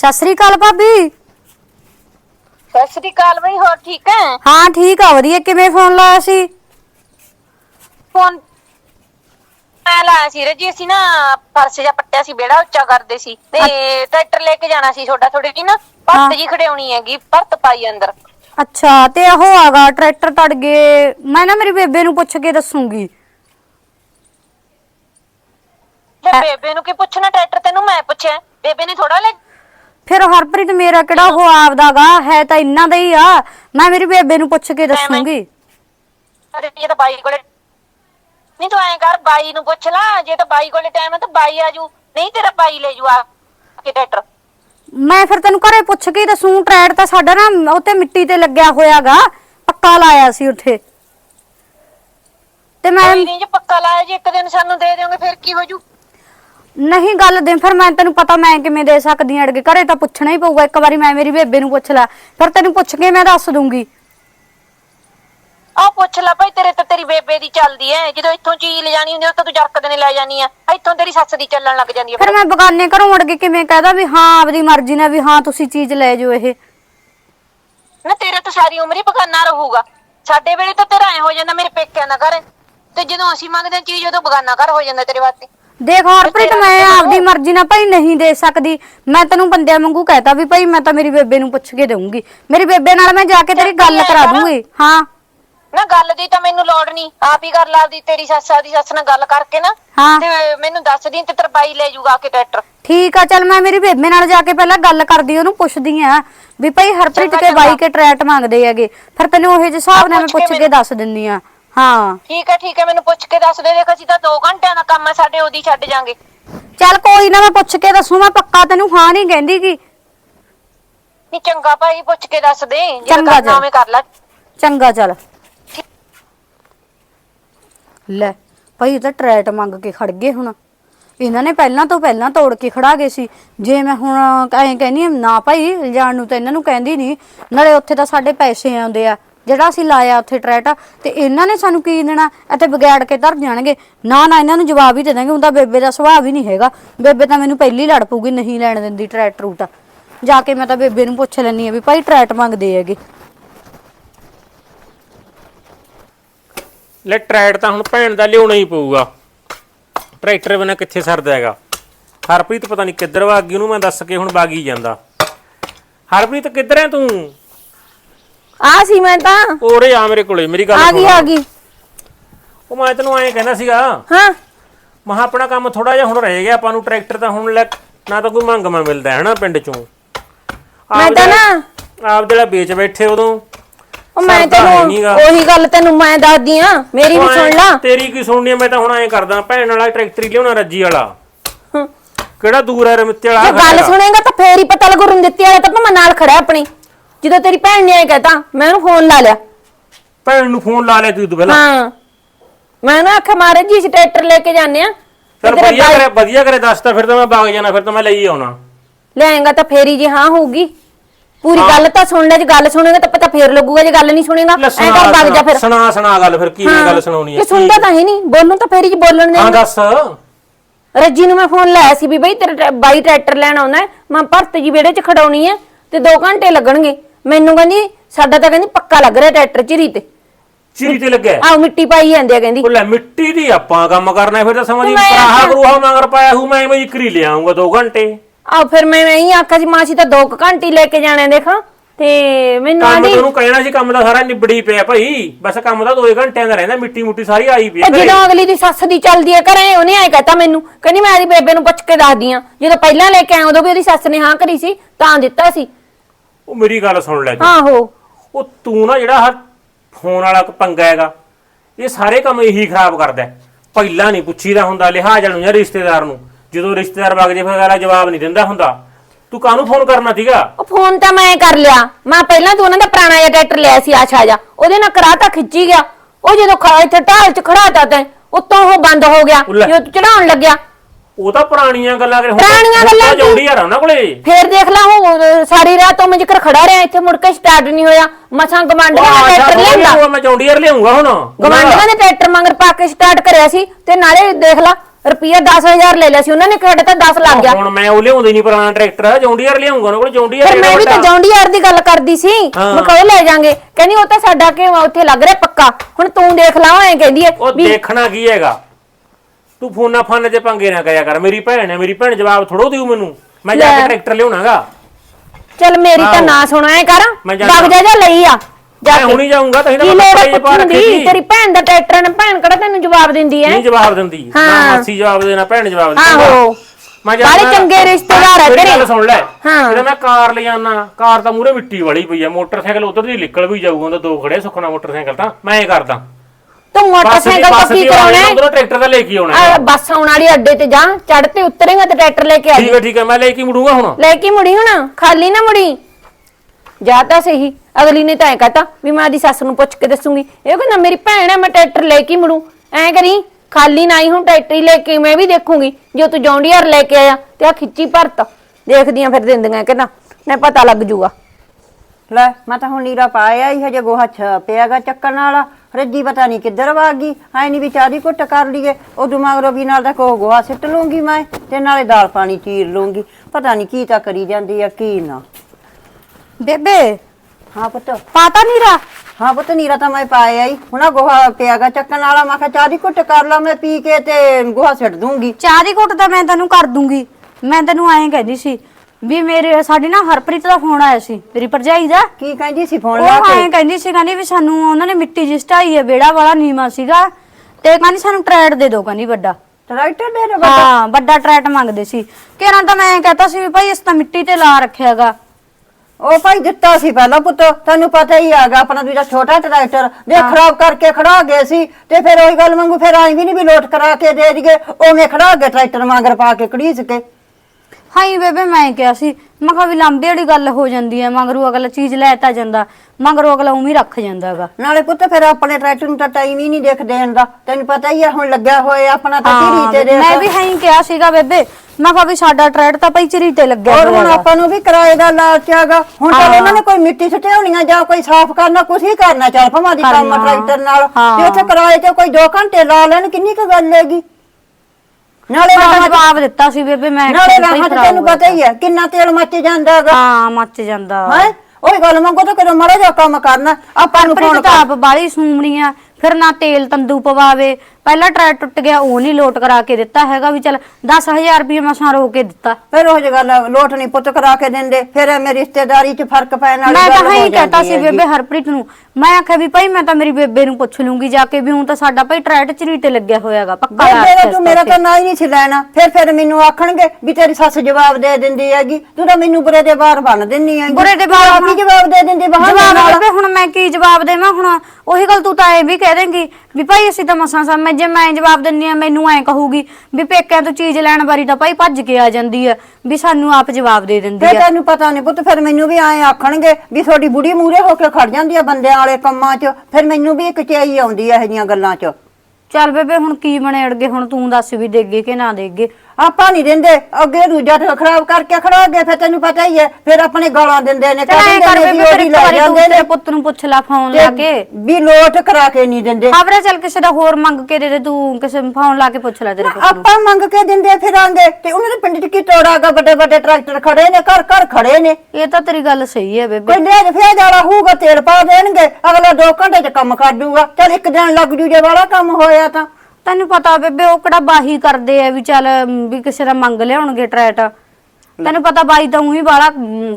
ਸਤਿ ਸ੍ਰੀ ਅਕਾਲ ਭਾਬੀ। ਸਤਿ ਸ੍ਰੀ ਅਕਾਲ ਬਈ ਹੋਰ ਠੀਕ ਹੈ ਹਾਂ ਠੀਕ ਆ ਵਧੀਆ। ਕਿਵੇਂ ਫੋਨ ਲਾਇਆ ਸੀ? ਫੋਨ ਮੈਂ ਲਾਇਆ ਸੀ ਰਜੀ ਅਸੀਂ ਨਾ ਫਰਸ਼ ਜਾਂ ਪੱਟਿਆ ਸੀ ਬੇੜਾ ਉੱਚਾ ਕਰਦੇ ਸੀ। ਤੇ ਟਰੈਕਟਰ ਲੈ ਕੇ ਜਾਣਾ ਸੀ ਛੋਟਾ ਥੋੜੀ ਜੀ ਨਾ ਹਾਂ। ਭਰਤ ਜੀ ਖੜਿਆਉਣੀ ਹੈਗੀ ਭਰਤ ਪਾਈ ਅੰਦਰ। ਅੱਛਾ ਤੇ ਉਹ ਆਗਾ ਟਰੈਕਟਰ ਤੜ ਗਏ। ਮੈਂ ਨਾ ਮੇਰੀ ਬੇਬੇ ਨੂੰ ਪੁੱਛ ਕੇ ਦੱਸੂਗੀ। ਬੇਬੇ ਨੂੰ ਕੀ ਪੁੱਛਣਾ ਟਰੈਕਟਰ ਤੈਨੂੰ ਮੈਂ ਪੁੱਛਿਆ? ਬੇਬੇ ਨੇ ਥੋੜਾ ਲੈ ਫਿਰ ਹਰਪ੍ਰੀਤ ਮੇਰਾ ਕਿਹੜਾ ਉਹ ਆਪਦਾਗਾ? ਹੈ ਤਾਂ ਇੰਨਾ ਦਾ ਹੀ ਆ। ਮੈਂ ਮੇਰੀ ਬੇਬੇ ਨੂੰ ਪੁੱਛ ਕੇ ਦੱਸੂਗੀ। ਅਰੇ ਇਹ ਤਾਂ ਬਾਈ ਕੋਲੇ ਨਹੀਂ ਤੂੰ ਐਂ ਕਰ ਬਾਈ ਨੂੰ ਪੁੱਛ ਲੈ। ਜੇ ਤਾਂ ਬਾਈ ਕੋਲੇ ਟਾਈਮ ਹੈ ਤਾਂ ਬਾਈ ਆਜੂ ਨਹੀਂ ਤੇਰਾ ਬਾਈ ਲੈ ਜੂ ਆ ਕੇ ਟਰੈਕਟਰ ਮੈਂ ਫਿਰ ਤੈਨੂੰ ਘਰੇ ਪੁੱਛ ਕੇ ਦੱਸੂ। ਟਰੈਕਟਰ ਤਾਂ ਸਾਡਾ ਨਾ ਉੱਤੇ ਮਿੱਟੀ ਤੇ ਲੱਗਿਆ ਹੋਇਆਗਾ। ਪੱਕਾ ਲਾਇਆ ਸੀ ਉੱਥੇ। ਤੇ ਮੈਂ ਨਹੀਂ ਜੇ ਪੱਕਾ ਲਾਇਆ ਜੇ ਇੱਕ ਦਿਨ ਸਾਨੂੰ ਦੇ ਦਿਓਗੇ ਫਿਰ ਕੀ ਹੋ ਜੂ? ਨਹੀਂ ਗੱਲ ਦੇ ਫਿਰ ਮੈਂ ਤੈਨੂੰ ਪਤਾ ਮੈਂ ਕਿਵੇਂ ਦੇ ਸਕਦੀ ਆਂ ਅੜਕੇ ਘਰੇ ਤਾਂ ਪੁੱਛਣਾ ਹੀ ਪਊਗਾ ਇੱਕ ਵਾਰੀ ਮੈਂ ਮੇਰੀ ਬੇਬੇ ਨੂੰ ਪੁੱਛ ਲਾ। ਫਿਰ ਤੈਨੂੰ ਪੁੱਛ ਕੇ ਮੈਂ ਦੱਸ ਦੂੰਗੀ। ਆ ਪੁੱਛ ਲੈ ਭਾਈ ਤੇਰੇ ਤੇ ਤੇਰੀ ਬੇਬੇ ਦੀ ਚੱਲਦੀ ਐ। ਜਦੋਂ ਇੱਥੋਂ ਚੀਜ਼ ਲੈ ਜਾਣੀ ਹੁੰਦੀ ਉਹ ਤਾਂ ਤੂੰ ਜਰਕ ਦੇ ਲੈ ਜਾਣੀ ਆ। ਇੱਥੋਂ ਤੇਰੀ ਸੱਸ ਦੀ ਚੱਲਣ ਲੱਗ ਜਾਂਦੀ ਐ ਫਿਰ ਮੈਂ ਬਗਾਨੇ ਘਰੋਂ ਮੁੜ ਕੇ ਕਿਵੇਂ ਕਹਦਾ ਵੀ ਹਾਂ ਆਪਦੀ ਮਰਜ਼ੀ ਨਾਲ ਵੀ ਹਾਂ ਤੁਸੀਂ ਚੀਜ਼ ਲੈ ਜਾਓ ਇਹ। ਨਾ ਤੇਰਾ ਤਾਂ ਸਾਰੀ ਉਮਰ ਹੀ ਬਗਾਨਾ ਰਹੂਗਾ। ਸਾਡੇ ਵੇਲੇ ਤਾਂ ਤੇਰਾ ਐ ਹੋ ਜਾਂਦਾ ਮੇਰੇ ਪੇਕਿਆਂ ਦਾ ਘਰ। ਤੇ ਜਦੋਂ ਅਸੀਂ ਮੰਗਦੇ ਹਾਂ ਚੀਜ਼ ਉਦੋਂ ਬਗਾਨਾ ਘਰ ਹੋ ਜਾਂਦਾ ਤੇਰੇ ਵਾਸਤੇ। ਦੇਖ ਹਰਪ੍ਰੀਤ ਮੈਂ ਆਪਦੀ ਮਰਜ਼ੀ ਨਾਲ ਭਾਈ ਨਹੀਂ ਦੇ ਸਕਦੀ। ਮੈਂ ਤੈਨੂੰ ਬੰਦਿਆਂ ਵਾਂਗੂ ਕਹਿਤਾ ਵੀ ਭਾਈ ਮੈਂ ਤਾਂ ਮੇਰੀ ਬੇਬੇ ਨੂੰ ਪੁੱਛ ਕੇ ਦਊਂਗੀ। ਮੇਰੀ ਬੇਬੇ ਨਾਲ ਮੈਂ ਜਾ ਕੇ ਤੇਰੀ ਗੱਲ ਕਰਾ ਦੂੰਗੀ। ਹਾਂ। ਨਾ ਗੱਲ ਦੀ ਤਾਂ ਮੈਨੂੰ ਲੋੜ ਨਹੀਂ। ਆਪ ਹੀ ਕਰ ਲਾ ਦੀ ਤੇਰੀ ਸੱਸ ਦੀ ਸੱਸ ਨਾਲ ਗੱਲ ਕਰਕੇ ਨਾ। ਹਾਂ। ਤੇ ਮੈਨੂੰ ਦੱਸ ਦੀ ਤੇ ਤੇਰਾ ਬਾਈ ਲੈ ਜਾਊਗਾ ਆ ਕੇ ਟਰੈਕਟਰ। ਠੀਕ ਆ ਚੱਲ ਮੈਂ ਮੇਰੀ ਬੇਬੇ ਨਾਲ ਜਾ ਕੇ ਪਹਿਲਾਂ ਗੱਲ ਕਰਦੀ ਉਹਨੂੰ ਪੁੱਛਦੀ ਆ ਵੀ ਭਾਈ ਹਰਪ੍ਰੀਤ ਕੇ ਬਾਈ। ਕੇ ਟਰੈਟ ਮੰਗਦੇ ਹੈਗੇ। ਫਿਰ ਤੈਨੂੰ ਉਹੇ ਜਿਹੇ ਹਿਸਾਬ ਨਾਲ ਮੈਂ ਪੁੱਛ ਕੇ ਪੁੱਛ ਕੇ ਦੱਸ ਦਿੰਦੀ ਆ। ਹਾਂ। ਠੀਕ ਹੈ ਠੀਕ ਹੈ ਮੈਨੂੰ ਪੁੱਛ ਕੇ ਦੱਸ ਦੇ ਦੇਖ ਅਸੀਂ ਤਾਂ 2 ਘੰਟਿਆਂ ਦਾ ਕੰਮ ਹੈ ਸਾਡੇ ਉਹਦੀ ਛੱਡ ਜਾਾਂਗੇ। ਚੱਲ ਕੋਈ ਨਾ ਮੈਂ ਪੁੱਛ ਕੇ ਦੱਸੂ ਮੈਂ ਪੱਕਾ ਤੈਨੂੰ ਹਾਂ ਨਹੀਂ ਕਹਿੰਦੀ ਗੀ। ਨਹੀਂ ਚੰਗਾ ਭਾਈ ਪੁੱਛ ਕੇ ਦੱਸ ਦੇ ਜੇ ਚੰਗਾ ਕਰਨਾ ਜੀ। ਹੋਵੇ ਕਰ ਲੈ। ਚੰਗਾ ਚੱਲ। ਲੈ ਭਾਈ ਇਹ ਤਾਂ ਟਰੈਟ ਮੰਗ ਕੇ ਖੜ ਗਏ ਹੁਣ। ਇਹਨਾਂ ਨੇ ਪਹਿਲਾਂ ਤੋਂ ਪਹਿਲਾਂ ਤੋੜ ਕੇ ਖੜਾ ਗਏ ਸੀ। ਜੇ ਮੈਂ ਹੁਣ ਐਂ ਕਹਿੰਦੀ ਹਾਂ, ਨਾ ਭਾਈ ਜਾਣ ਨੂੰ ਤਾਂ ਇਹਨਾਂ ਨੂੰ ਕਹਿੰਦੀ ਨਹੀਂ ਨਾਲੇ ਉੱਥੇ ਤਾਂ ਸਾਡੇ ਪੈਸੇ ਆਉਂਦੇ ਆ। ਜਿਹੜਾ ਅਸੀਂ ਲਾਇਆ ਉੱਥੇ ਟਰੈਟ, ਤੇ ਇਹਨਾਂ ਨੇ ਸਾਨੂੰ ਕੀ ਦੇਣਾ? ਇੱਥੇ ਵਿਗਾੜ ਕੇ ਧਰ ਜਾਣਗੇ। ਨਾ ਨਾ ਇਹਨਾਂ ਨੂੰ ਜਵਾਬ ਹੀ ਦੇ ਦਾਂਗੇ ਹੁੰਦਾ ਬੇਬੇ ਦਾ ਸੁਭਾਅ ਵੀ ਨਹੀਂ ਹੈਗਾ। ਬੇਬੇ ਤਾਂ ਮੈਨੂੰ ਪਹਿਲੀ ਲੜ ਪਊਗੀ ਨਹੀਂ ਲੈਣ ਦਿੰਦੀ ਟਰੈਟ ਰੂਟ। ਜਾ ਕੇ ਮੈਂ ਤਾਂ ਬੇਬੇ ਨੂੰ ਪੁੱਛ ਲੈਣੀ ਆ ਵੀ ਭਾਈ ਟਰੈਟ ਮੰਗਦੇ ਹੈਗੇ। ਲੈ ਟਰੈਕਟਰ ਤਾਂ ਹੁਣ ਭੈਣ ਦਾ ਲਿਆਉਣਾ ਹੀ ਪਊਗਾ। ਟਰੈਕਟਰ ਬਿਨਾ ਕਿੱਥੇ ਸਰਦਾ ਹੈਗਾ? ਹਰਪ੍ਰੀਤ ਪਤਾ ਨਹੀਂ ਕਿੱਧਰ ਵਾ ਉਹਨੂੰ ਮੈਂ ਦੱਸ ਕੇ ਹੁਣ ਵਾਗੀ ਜਾਂਦਾ। ਹਰਪ੍ਰੀਤ, ਕਿੱਧਰ ਹੈ ਤੂੰ? ਆ ਸੀ ਮੈਂ ਤਾਂ। ਉਰੇ ਆ ਮੇਰੇ ਕੋਲੇ ਮੇਰੀ ਗੱਲ ਆ ਗਈ ਸੁਣ। ਆ ਗਈ। ਉਹ ਮੈਂ ਤੈਨੂੰ ਐਂ ਕਹਿੰਦਾ ਸੀਗਾ। ਹਾਂ। ਮਹਾ ਆਪਣਾ ਕੰਮ ਥੋੜਾ ਜਿਹਾ ਹੁਣ ਰਹਿ ਗਿਆ ਆਪਾਂ ਨੂੰ ਟਰੈਕਟਰ ਤਾਂ ਹੁਣ ਲੈ ਨਾ ਤਾਂ ਕੋਈ ਮੰਗਮਾ ਮਿਲਦਾ ਹੈ ਨਾ ਪਿੰਡ ਚੋਂ। ਮੈਂ ਤਾਂ ਨਾ ਆਪ ਜਿਹੜਾ ਵੇਚ ਬੈਠੇ ਉਦੋਂ ਉਹ ਮੈਂ ਸਰਦਾ ਹੈ ਤੈਨੂੰ ਨੀਗਾ। ਉਹੀ ਗੱਲ ਤੈਨੂੰ ਮੈਂ ਦੱਸਦੀ ਆ ਮੇਰੀ ਵੀ ਸੁਣ ਲਾ। ਤੇਰੀ ਕੀ ਸੁਣਨੀ ਆ? ਮੈਂ ਤਾਂ ਹੁਣ ਐਂ ਕਰਦਾ ਭੈਣ ਵਾਲਾ ਟਰੈਕਟਰ ਹੀ ਲਿਆਉਣਾ ਰੱਜੀ ਵਾਲਾ। ਹੂੰ। ਕਿਹੜਾ ਦੂਰ ਹੈ ਰਮਿੱਤੇ ਵਾਲਾ? ਜੇ ਗੱਲ। ਸੁਣੇਗਾ ਤਾਂ ਫੇਰ ਹੀ ਪਤਾ ਲੱਗੂ ਰੰਦਿੱਤੀ ਵਾਲਾ ਤਾਂ ਭਾਵੇਂ ਨਾਲ ਖੜਾ ਆਪਣੀ। ਜਦੋਂ ਤੇਰੀ ਭੈਣ ਨੇ ਐ ਕਹਤਾ ਮੈਂ ਉਹਨੂੰ ਫੋਨ ਲਾ ਲਿਆ। ਭੈਣ ਨੂੰ ਫੋਨ ਲਾ ਲਿਆ ਤੂੰ ਉਦੋਂ ਪਹਿਲਾਂ। ਹਾਂ। ਮੈਂ ਨਾ ਆਖਿਆ ਮਾਰੇ ਜੀ ਅਸੀਂ ਟਰੈਕਟਰ ਲੈ ਕੇ ਜਾਂਦੇ ਆ ਚਲ ਵਧੀਆ ਕਰੇ ਵਧੀਆ ਕਰੇ ਦੱਸਤਾ ਫਿਰ ਤਾਂ ਮੈਂ ਬਾਗ ਜਾਣਾ ਫਿਰ ਤਾਂ ਮੈਂ ਲਈ ਆਉਣਾ। ਲਿਆਏਗਾ ਤਾਂ ਫੇਰ ਜੇ ਹਾਂ ਹੋਊਗੀ। ਪੂਰੀ ਗੱਲ ਤਾਂ ਸੁਣ ਲੈ ਜੇ ਗੱਲ ਸੁਣੇਗਾ ਤਾਂ ਪਤਾ ਫੇਰ ਲੱਗੂਗਾ ਜੇ ਗੱਲ ਨਹੀਂ ਸੁਣੇਗਾ ਐ ਕਰ ਵਗ ਜਾ ਫਿਰ। ਸੁਣਾ ਸੁਣਾ ਗੱਲ ਫਿਰ ਕੀ। ਗੱਲ ਸੁਣਾਉਣੀ ਹੈ ਇਹ ਸੁਣਦਾ ਤਾਂ ਹੈ ਨਹੀਂ ਬੋਲਣ ਤਾਂ ਫੇਰ ਹੀ ਜੇ ਬੋਲਣ ਦੇ ਹਾਂ ਦੱਸ। ਰੱਜੀ ਨੂੰ ਮੈਂ ਫੋਨ ਲਾਇਆ ਸੀ ਵੀ ਬਈ ਤੇਰਾ ਬਾਈ ਟਰੈਕਟਰ ਲੈਣ ਆਉਣਾ। ਮੈਂ ਭਰਤ ਜੀ ਵਿਹੜੇ 'ਚ ਖੜਾਉਣੀ ਹੈ ਤੇ 2 ਘੰਟੇ ਲੱਗਣਗੇ। ਮੈਨੂੰ ਕਹਿੰਦੀ ਸਾਡਾ ਤਾਂ ਕਹਿੰਦੀ ਪੱਕਾ ਲੱਗ ਰਿਹਾ ਟਰੈਕਟਰ ਝਿਰੀ ਤੇ। ਚੀਰੀ ਤੇ ਲੱਗਿਆ? ਆਹ ਮਿੱਟੀ ਪਾਈ ਜਾਂਦੇ ਆ ਕਹਿੰਦੀ। ਉਹ ਲੈ ਮਿੱਟੀ ਦੀ ਆਪਾਂ ਕੰਮ ਕਰਨਾ ਫਿਰ ਤਾਂ ਸਮਝੀ ਮੈਂ ਪਰਾਹਾ ਗਰੂਹਾ ਮਗਰ ਪਾਇਆ ਹੂੰ ਮੈਂ ਮੈਂ ਇਕਰੀ ਲਿਆਉਂਗਾ 2 ਘੰਟੇ। ਆਹ ਫਿਰ ਮੈਂ ਇਹੀ ਆਖਿਆ ਸੀ ਮਾਸੀ ਤਾਂ 2 ਘੰਟੇ ਲੈ ਕੇ ਜਾਣੇ ਦੇਖਾਂ। ਤੇ ਮੈਨੂੰ ਕੰਮ ਆਂਦੀ ਤੈਨੂੰ ਕਹਿਣਾ ਸੀ ਕੰਮ ਦਾ ਸਾਰਾ ਨਿਬੜੀ ਪਿਆ ਭਾਈ। ਬਸ ਕੰਮ ਦਾ 2 ਘੰਟਿਆਂ ਦਾ ਰਹਿੰਦਾ ਮਿੱਟੀ ਮੁੱਟੀ ਸਾਰੀ ਆਈ ਪਈ ਹੈ। ਜਦੋਂ ਅਗਲੀ ਦੀ ਸੱਸ ਦੀ ਚੱਲਦੀ ਹੈ ਘਰੇ ਉਹਨੇ ਐ ਕਹਤਾ ਮੈਨੂੰ ਕਹਿੰਦੀ ਮੈਂ ਆਦੀ ਬੇਬੇ ਨੂੰ ਪੁੱਛ ਕੇ ਦੱਸਦੀ ਆ। ਜਦੋਂ ਪਹਿਲਾਂ ਲੈ ਕੇ ਆਇਆ ਉਦੋਂ ਵੀ ਉਹਦੀ ਸੱਸ ਨੇ ਹਾਂ ਕਰੀ ਸੀ ਤਾਂ ਦਿੱਤਾ ਸੀ। ਉਹ ਮੇਰੀ ਗੱਲ ਸੁਣ ਲੈ ਤੂੰ। ਆਹੋ। ਉਹ ਤੂੰ ਨਾ ਜਿਹੜਾ ਫੋਨ ਵਾਲਾ ਪੰਗਾ ਹੈਗਾ ਇਹ ਸਾਰੇ ਕੰਮ ਇਹੀ ਖਰਾਬ ਕਰਦਾ ਹੈ। ਪਹਿਲਾਂ ਨਹੀਂ ਪੁੱਛੀਦਾ ਹੁੰਦਾ ਲਿਹਾਜ਼ ਨੂੰ ਜਾਂ ਰਿਸ਼ਤੇਦਾਰ ਨੂੰ। ਜਦੋਂ ਰਿਸ਼ਤੇਦਾਰ ਵਗ ਜੇ ਫਿਰ ਅਗਲਾ ਜਵਾਬ ਨਹੀਂ ਦਿੰਦਾ ਹੁੰਦਾ। ਤੂੰ ਕਾਹਨੂੰ ਫੋਨ ਕਰਨਾ ਸੀਗਾ? ਉਹ ਫੋਨ ਤਾਂ ਮੈਂ ਕਰ ਲਿਆ। ਮੈਂ ਪਹਿਲਾਂ ਤਾਂ ਉਹਨਾਂ ਦਾ ਪੁਰਾਣਾ ਜਿਹਾ ਟਰੈਕਟਰ ਲਿਆ ਸੀ ਆਛਾ ਜਾ ਉਹਦੇ ਨਾਲ ਕਰਾਤਾ ਖਿੱਚੀ ਗਿਆ। ਉਹ ਜਦੋਂ ਖੜਾ ਇੱਥੇ ਢਾਲ 'ਚ ਖੜਾਤਾ ਤੈਂ ਉੱਤੋਂ ਉਹ ਬੰਦ ਹੋ ਗਿਆ। ਉਹ ਲੈ। ਜਦੋਂ ਚੜਾਉਣ ਲੱਗਿਆ ਉਹ ਤਾਂ ਪੁਰਾਣੀਆਂ ਗੱਲਾਂ ਕਰ ਪੁਰਾਣੀਆਂ ਗੱਲਾਂ ਕੀ? ਜੋੜੀ ਯਾਰ ਉਹਨਾਂ ਕੋਲੇ। ਫੇਰ ਦੇਖ ਲਾ ਉਹ ਸਾਰੀ ਰਾਤ ਉਹ ਮੈਂ ਜ਼ਿਕਰ ਖੜਾ ਰਿਹਾ ਇੱਥੇ ਮੁੜ ਕੇ ਸਟਾਰਟ ਨਹੀਂ ਹੋਇਆ। ਮਸਾਂ ਗਮਾਂਡੀਆਂ ਦਾ ਟਰੈਕਟਰ ਲਿਆਂਦਾ। ਉਹ ਮੈਂ ਜੌਂਡੀਅਰ ਲਿਆਉਂਗਾ ਹੁਣ। ਗਮਾਂਡੀਆਂ ਨੇ ਟਰੈਕਟਰ ਮੰਗਰ ਪਾ ਕੇ ਸਟਾਰਟ ਕਰਿਆ ਸੀ ਤੇ ਨਾਲੇ ਦੇਖ ਲਾ ਰੁਪਿਆ 10000 ਲੈ ਲਿਆ ਸੀ ਉਹਨਾਂ ਨੇ ਕਿਹੜਾ ਤਾਂ 10 ਲੱਗ ਗਿਆ। ਹੁਣ ਮੈਂ ਉਹ ਲਿਆਉਂਦੀ ਨਹੀਂ ਪੁਰਾਣਾ ਟਰੈਕਟਰ ਜੌਂਡੀਅਰ ਲਿਆਉਂਗਾ ਉਹਨਾਂ ਕੋਲ ਜੌਂਡੀਅਰ ਫਿਰ ਮੈਂ ਵੀ ਤਾਂ ਜੌਂਡੀਆਰ ਦੀ ਗੱਲ ਕਰਦੀ ਸੀ ਹਾਂ। ਮੈਂ ਕਹੋ ਲੈ ਜਾਾਂਗੇ। ਕਹਿੰਦੀ ਉਹ ਤਾਂ ਸਾਡਾ ਕਿ ਉੱਥੇ ਲੱਗ ਰਿਹਾ ਪੱਕਾ। ਹੁਣ ਤੂੰ ਦੇਖ ਲਾ ਐ ਕਹਿੰਦੀ ਐ ਉਹ ਦੇਖਣਾ ਕੀ ਹੈਗਾ। ਤੂੰ ਫੋਨਾ ਫਾਨ ਤੇ ਪੰਗੇ ਨਾ ਕਰਿਆ ਕਰ ਮੇਰੀ ਭੈਣ ਹੈ ਮੇਰੀ ਭੈਣ ਜਵਾਬ ਥੋੜੋ ਦਿਓ ਮੈਨੂੰ ਮੈਂ ਜਾ ਕੇ। ਟਰੈਕਟਰ ਲਿਆਉਣਾਗਾ ਚੱਲ ਮੇਰੀ ਤਾਂ। ਨਾ ਸੁਣੋ ਐ ਕਰ ਮੈਂ ਵਗ। ਜਾ ਜਾ ਲਈ ਆ ਜਾ ਮੈਂ ਕੇ ਹੁਣੀ ਜਾਊਂਗਾ ਤਾਂ ਕੀ ਇਹਦਾ ਲੋੜ ਐ ਪਾ ਪੁੱਛਣ ਰੱਖੇ ਦੀ ਸੀ ਤੇਰੀ ਭੈਣ ਦਾ ਟਰੈਕਟਰ ਨੇ ਭੈਣ ਕਿਹੜਾ ਤੈਨੂੰ ਜਵਾਬ ਦਿੰਦੀ ਐ ਨਹੀਂ ਜਵਾਬ ਦਿੰਦੀ ਨਾ ਹਾਂ। ਮਾਸੀ ਜਵਾਬ ਦੇਣਾ ਭੈਣ ਜਵਾਬ ਦੇ ਆਹੋ ਮੈਂ ਬਾਹਲੇ ਜਾਂਦਾ- ਚੰਗੇ ਰਿਸ਼ਤੇਦਾਰ ਆ ਮੇਰੀ ਤੇਰੇ। ਗੱਲ ਸੁਣ ਲੈ ਹਾਂ। ਜਦੋਂ ਮੈਂ ਕਾਰ ਲੈ ਜਾਣਾ ਕਾਰ ਤਾਂ ਮੂਰੇ ਮਿੱਟੀ ਵਾਲੀ ਪਈ ਆ ਮੋਟਰਸਾਈਕਲ ਉਧਰ ਦੀ ਨਿਕਲ ਵੀ ਜਾਊਗਾ ਉਹਦਾ ਦੋ ਖੜੇ ਸੁਖਣਾ ਮੋਟਰਸਾਈਕਲ ਤਾਂ ਮੈਂ ਇਹ ਕਰਦਾ ਤੂੰ ਮੋਟਰਸਾਈਕਲ ਤੋਂ ਕੀ ਕਰਾਉਣਾ ਹੈ? ਉਧਰੋਂ ਟਰੈਕਟਰ ਤਾਂ ਲੈ ਕੇ ਆਉਣਾ ਆ ਬੱਸ ਆਉਣ ਵਾਲੀ ਅੱਡੇ ਤੇ ਜਾ ਚੜ ਤੇ ਉਤਰੇਗਾ ਤੇ ਟਰੈਕਟਰ ਲੈ ਕੇ ਆ ਠੀਕ ਹੈ ਠੀਕ ਹੈ ਮੈਂ ਲੈ ਕੇ ਮੁੜੂੰਗਾ ਹੁਣ। ਲੈ ਕੇ ਮੁੜੀ ਹੁਣ ਖਾਲੀ ਨਾ ਮੁੜੀ। ਜਾ ਤਾਂ ਸਹੀ ਅਗਲੀ ਨੇ ਤਾਂ ਐ ਕਹਤਾ ਵੀ ਮੈਂ ਆਦੀ ਸੱਸ ਨੂੰ ਪੁੱਛ ਕੇ ਦੱਸੂਗੀ। ਇਹ ਕਹਿੰਦਾ ਮੇਰੀ ਭੈਣ ਹੈ ਮੈਂ ਟਰੈਕਟਰ ਲੈ ਕੇ ਮੁੜੂ। ਐ ਕਰੀ ਖਾਲੀ ਨਾ ਆਈ ਹੁਣ ਟਰੈਕਟਰ ਹੀ ਲੈ ਕੇ ਮੈਂ ਵੀ ਦੇਖੂਗੀ ਜੋ ਤੂੰ ਜੌਂਡੀਅਰ ਲੈ ਕੇ ਆਇਆ ਤੇ ਆ ਖਿੱਚੀ ਭਰਤ। ਦੇਖਦੀਆਂ ਫਿਰ ਦਿੰਦੀਆਂ ਕਹਿੰਦਾ ਨਾ ਪਤਾ ਲੱਗ ਜੂਗਾ। ਲੈ ਮੈਂ ਤਾਂ ਹੁਣ ਨੀਰਾ ਪਾਇਆ ਹੀ ਹਜੇ ਗੋਹਾ ਛ ਪਿਆਗਾ ਚੱਕਣ ਵਾਲਾ। ਰੱਜੀ ਪਤਾ ਨਹੀਂ ਕਿੱਧਰ ਵਗ ਗਈ। ਐ ਨਹੀਂ ਵਿਚਾਰੀ ਘੁੱਟ ਕਰ ਲਈਏ। ਉਹ ਦਿਮਾਗਰੋ ਵੀ ਨਾਲ ਦਾ ਕੋ ਗੋਹਾ ਸਿੱਟ ਲੂੰਗੀ ਮੈਂ ਤੇ ਨਾਲੇ ਦਾਲ ਪਾਣੀ ਚੀਰ ਲੂੰਗੀ। ਪਤਾ ਨਹੀਂ ਕੀ ਤਾਂ ਕਰੀ ਜਾਂਦੀ ਆ ਕੀ ਨਾ। ਬੇਬੇ! ਹਾਂ ਪੁੱਤ। ਪਾਤਾ ਨੀਰਾ? ਹਾਂ ਪੁੱਤ ਨੀਰਾ ਤਾਂ ਮੈਂ ਪਾਇਆ ਹੀ ਹੁਣ ਗੋਹਾ ਪਿਆਗਾ ਚੱਕਣ ਵਾਲਾ ਮੈਂ ਕਿਹਾ ਚਾਹ ਦੀ ਘੁੱਟ ਕਰ ਲਾ ਮੈਂ ਪੀ ਕੇ ਤੇ ਗੋਹਾ ਸਿੱਟ ਦੂੰਗੀ। ਚਾਹ ਦੀ ਘੁੱਟ ਤਾਂ ਮੈਂ ਤੈਨੂੰ ਕਰ ਦੂੰਗੀ। ਮੈਂ ਤੈਨੂੰ ਐਂ ਕਹਿੰਦੀ ਸੀ ਵੀ ਮੇਰੇ ਸਾਡੀ ਨਾ ਹਰਪ੍ਰੀਤ ਦਾ ਫੋਨ ਆਇਆ ਸੀ ਮੇਰੀ ਭਰਜਾਈ ਦਾ। ਕੀ ਕਹਿੰਦੀ ਸੀ ਫੋਨ ਲਾ ਉਹ ਕੇ? ਐਂ ਕਹਿੰਦੀ ਸੀ ਕਹਿੰਦੀ ਵੀ ਸਾਨੂੰ ਉਹਨਾਂ ਨੇ ਮਿੱਟੀ ਜਿ ਸਟਾਈ ਹੈ ਬੇੜਾ ਵਾਲਾ ਨੀਮਾ ਸੀਗਾ। ਤੇ ਕਹਿੰਦੀ ਸਾਨੂੰ ਟਰੈਟ ਦੇ ਦਿਓ ਕਹਿੰਦੀ ਵੱਡਾ। ਟਰੈਕਟਰ ਦੇ ਦੇ ਹਾਂ ਵੱਡਾ ਟਰੈਟ ਮੰਗਦੇ ਸੀ। ਕਿਹਨਾਂ ਤਾਂ ਮੈਂ ਕਹਤਾ ਸੀ ਵੀ ਭਾਈ ਇਸ ਤਾਂ ਮਿੱਟੀ ਤੇ ਲਾ ਰੱਖਿਆਗਾ। ਉਹ ਭਾਈ ਦਿੱਤਾ ਸੀ ਪਹਿਲਾਂ ਪੁੱਤ ਤੈਨੂੰ ਪਤਾ ਹੀ ਹੈਗਾ ਆਪਣਾ ਦੂਜਾ ਛੋਟਾ ਟਰੈਕਟਰ ਦੇ ਖਰਾਬ ਕਰਕੇ ਖੜਾ ਗਏ ਸੀ ਤੇ ਫਿਰ ਉਹੀ ਗੱਲ ਵਾਂਗੂ ਫਿਰ ਆਈ ਵੀ ਨਹੀਂ ਵੀ ਲੋਟ ਕਰਾ ਕੇ ਦੇ ਦਈਏ ਉਵੇਂ ਖੜਾ ਗਏ ਟਰੈਕਟਰ ਮਗਰ ਪਾ ਕੇ ਕੜੀਸ ਕੇ। ਹਾਈ ਬੇਬੇ ਮੈਂ ਕਿਹਾ ਸੀ ਮੈਂ ਕਿਹਾ ਵੀ ਲਾਂਬੇ ਵਾਲੀ ਗੱਲ ਹੋ ਜਾਂਦੀ ਹੈ ਮਗਰੂ ਅਗਲਾ ਚੀਜ਼ ਲੈ ਤਾਂ ਜਾਂਦਾ ਮਗਰੂ ਅਗਲਾ ਉਵੇਂ ਹੀ ਰੱਖ ਜਾਂਦਾਗਾ ਨਾਲੇ ਪੁੱਤ ਫਿਰ ਆਪਣੇ ਟਰੈਕਟਰ ਨੂੰ ਤਾਂ ਟਾਈਮ ਹੀ ਨਹੀਂ ਦੇਖ ਦੇਣ ਦਾ ਤੈਨੂੰ ਪਤਾ ਹੀ ਹੈ ਹੁਣ ਲੱਗਿਆ ਹੋਇਆ ਆਪਣਾ ਤਾਂ ਧੀਰੀ ਤੇ ਦੇਖ ਮੈਂ ਵੀ ਹਾਈ ਕਿਹਾ ਸੀਗਾ ਬੇਬੇ ਮੈਂ ਕਿਹਾ ਵੀ ਸਾਡਾ ਟਰੈਟ ਤਾਂ ਭਾਈ ਚਰੀ ਤੇ ਲੱਗਿਆ ਔਰ ਹੋਇਆ ਹੁਣ ਗਾ। ਆਪਾਂ ਨੂੰ ਵੀ ਕਿਰਾਏ ਦਾ ਲਾਲਚ ਹੈਗਾ ਹੁਣ ਤਾਂ ਉਹਨਾਂ ਨੇ ਕੋਈ ਮਿੱਟੀ ਸੁਟਿਆਉਣੀਆਂ ਜਾਂ ਕੋਈ ਸਾਫ਼ ਕਰਨਾ ਕੁਝ ਹੀ ਕਰਨਾ ਚੱਲ ਭਵਾਂ ਦੀ ਕੰਮ ਕਰਨਾ। ਟਰੈਕਟਰ ਨਾਲ ਹਾਂ। ਤੇ ਉੱਥੇ ਕਿਰਾਏ ਤੇ ਕੋਈ 2 ਘੰਟੇ ਲਾ ਲੈਣ ਕਿੰਨੀ ਕੁ ਗੱਲ ਹੈਗੀ ਨਾਲੇ ਮੈਂ ਜਵਾਬ ਦਿੱਤਾ ਸੀ ਬੇਬੇ ਮੈਂ ਨਾਲੇ ਕਿਹਾ ਭਾਈ ਖਰਾਬ ਤੈਨੂੰ। ਪਤਾ ਹੀ ਹੈ ਕਿੰਨਾ ਤੇਲ ਮੱਚ ਜਾਂਦਾ ਹੈਗਾ। ਹਾਂ ਮੱਚ ਜਾਂਦਾ। ਹੈ? ਉਹੀ ਗੱਲ ਮੰਗੋ ਤਾਂ ਕਦੋਂ ਮੜਾ ਜਾ ਕੰਮ ਕਰਨਾ। ਆਪਾਂ ਨੂੰ ਫੋਨ ਤਾਂ ਆਪ ਬਾਲੀ ਸੂਮਣੀ ਆ। ਫਿਰ ਨਾ ਤੇਲ ਤੰਦੂ ਪਵਾਵੇ ਪਹਿਲਾ ਟਰੈਕ ਟੁੱਟ ਗਿਆ ਉਹ ਨਹੀਂ ਲੋਟ ਕਰਾ ਕੇ ਦਿੱਤਾ ਹੈਗਾ ਵੀ ਚਲ 10000 ਰੁਪਏ ਮਸਾਂ ਰੋ ਕੇ ਦਿੱਤਾ। ਫਿਰ ਉਹ ਆ, ਲੋਟ ਨਹੀਂ ਪੁੱਤ ਕਰਾ ਕੇ ਦਿੰਦੇ ਫਿਰ ਐਵੇਂ ਰਿਸ਼ਤੇਦਾਰੀ 'ਚ ਫ਼ਰਕ ਪੈਣ ਵਾਲੀ ਮੈਂ ਗੱਲ ਤਾਂ ਹੋ ਹੀ ਜਾਂਦੀ ਕਹਤਾ ਸੀ ਹੈਗੀ। ਬੇਬੇ ਹਰਪ੍ਰੀਤ ਨੂੰ। ਮੈਂ ਆਖਿਆ ਵੀ ਭਾਈ ਮੈਂ ਤਾਂ ਮੇਰੀ ਬੇਬੇ ਨੂੰ ਪੁੱਛ ਲੂੰਗੀ ਜਾ ਕੇ ਵੀ ਹੁਣ ਤਾਂ ਸਾਡਾ ਭਾਈ ਟਰੈਟ ਚਰੀ ਤੇ ਲੱਗਿਆ ਹੋਇਆਗਾ ਪੱਕਾ ਬੇ ਲਾ ਮੇਰਾ ਤੂੰ ਮੇਰਾ। ਤਾਂ ਨਾ ਹੀ ਨਹੀਂ ਸੀ ਲੈਣਾ। ਫਿਰ ਫਿਰ ਮੈਨੂੰ ਆਖਣਗੇ ਵੀ ਤੇਰੀ ਸੱਸ ਜਵਾਬ ਦੇ ਦਿੰਦੀ ਹੈਗੀ। ਤੂੰ ਤਾਂ ਮੈਨੂੰ ਬੁਰੇ ਦੇ ਬਾਹਰ ਬਣ ਦਿੰਨੀ ਹੈਗੀ। ਬੁਰੇ ਦੇ ਬਾਹਰ ਆਪ ਹੀ ਜਵਾਬ ਦੇ ਦਿੰਦੀ ਬਹਾਨੇ ਜਵਾਬ ਬੇਬੇ ਹੁਣ ਮੈਂ ਕੀ ਜਵਾਬ ਦੇਵਾਂ ਹੁਣ? ਉਹੀ ਗੱਲ ਤੂੰ ਤਾਂ ਐ ਵੀ ਕਹਿ ਦੇਂਗੀ ਵੀ ਭਾਈ ਅਸੀਂ ਤਾਂ ਮਸਾਂ ਸਾਂ ਮੈਂ ਜੇ ਮੈਂ ਜਵਾਬ ਦਿੰਨੀ ਆ ਮੈਨੂੰ ਐ ਕਹੂਗੀ ਵੀ ਪੇਕਿਆਂ ਤੋਂ ਚੀਜ਼ ਲੈਣ ਵਾਰੀ ਤਾਂ ਭਾਈ ਭੱਜ ਕੇ ਆ ਜਾਂਦੀ ਆ ਵੀ ਸਾਨੂੰ ਆਪ ਜਵਾਬ ਦੇ ਦਿੰਦੀ ਫਿਰ ਆ। ਤੈਨੂੰ ਪਤਾ ਨਹੀਂ ਪੁੱਤ ਫਿਰ ਮੈਨੂੰ ਵੀ ਐਂ ਆਖਣਗੇ ਵੀ ਤੁਹਾਡੀ ਬੁੜੀ ਮੂਰੇ ਹੋ ਕੇ ਖੜ ਜਾਂਦੀ ਆ ਬੰਦਿਆਂ ਵਾਲੇ ਕੰਮਾਂ 'ਚ ਫਿਰ ਮੈਨੂੰ ਵੀ ਇੱਕ ਚਾਈ ਆਉਂਦੀ ਆ ਇਹੋ ਗੱਲਾਂ 'ਚ। ਚੱਲ ਬੇਬੇ ਹੁਣ ਕੀ ਬਣੇ ਅੜਗੇ ਹੁਣ ਤੂੰ ਦੱਸ ਵੀ ਦੇਗੇ ਕਿ ਨਾ ਦੇਗੇ? ਆਪਾਂ ਨਹੀਂ ਦਿੰਦੇ। ਅੱਗੇ ਦੂਜਾ ਤੇ ਖਰਾਬ ਕਰਕੇ ਖੜਾ ਗਿਆ ਫਿਰ ਤੈਨੂੰ ਪਤਾ ਹੀ ਹੈ। ਫਿਰ ਆਪਣੇ ਗਾਲਾਂ ਦਿੰਦੇ ਨੇ ਕਹਿੰਦੇ ਨੇ ਵੀ ਫਿਰ ਉਹਦੀ ਲੈ ਜਾਂਦੇ ਨੇ। ਪੁੱਤ ਨੂੰ ਪੁੱਛ ਲੈ ਫੋਨ ਲਾ ਕੇ। ਵੀ ਲੋਟ ਕਰਾ ਕੇ ਨਹੀਂ ਦਿੰਦੇ। ਖਬਰੇ ਚੱਲ ਕਿਸੇ ਦਾ ਹੋਰ ਮੰਗ ਕੇ ਦੇ ਦੇ ਤੂੰ ਕਿਸੇ ਨੂੰ ਫੋਨ ਲਾ ਕੇ ਪੁੱਛ ਲੈ ਤੇਰੇ ਨੂੰ ਆਪਾਂ ਮੰਗ ਕੇ ਦਿੰਦੇ ਫਿਰਾਂਗੇ ਤੇ ਉਹਨਾਂ ਦੇ ਪਿੰਡ 'ਚ ਕੀ ਤੋੜਾਗਾ ਵੱਡੇ ਵੱਡੇ ਟਰੈਕਟਰ ਖੜੇ ਨੇ ਘਰ ਘਰ ਖੜੇ ਨੇ। ਇਹ ਤਾਂ ਤੇਰੀ ਗੱਲ ਸਹੀ ਹੈ ਬੇਬੇ। ਕੋਈ ਲਿਆਜ ਫੇਜ ਵਾਲਾ ਹੋਊਗਾ ਤੇਲ ਪਾ ਦੇਣਗੇ। ਅਗਲਾ 2 ਘੰਟੇ 'ਚ ਕੰਮ ਕਰ ਦੂਗਾ ਚਲ ਇੱਕ ਦਿਨ ਲੱਗ ਜੂ ਜੇ ਵਾਲਾ ਕੰਮ ਹੋਇਆ ਤਾਂ। ਤੈਨੂੰ ਪਤਾ ਬੇਬੇ ਉਹ ਕਿਹੜਾ ਬਾਹੀ ਕਰਦੇ ਆ ਵੀ ਚੱਲ ਵੀ ਕਿਸੇ ਦਾ ਮੰਗ ਲਿਆਉਣਗੇ ਟਰੈਟ। ਤੈਨੂੰ ਪਤਾ ਬਾਈ ਤਾਂ ਉਹੀ ਵਾਲਾ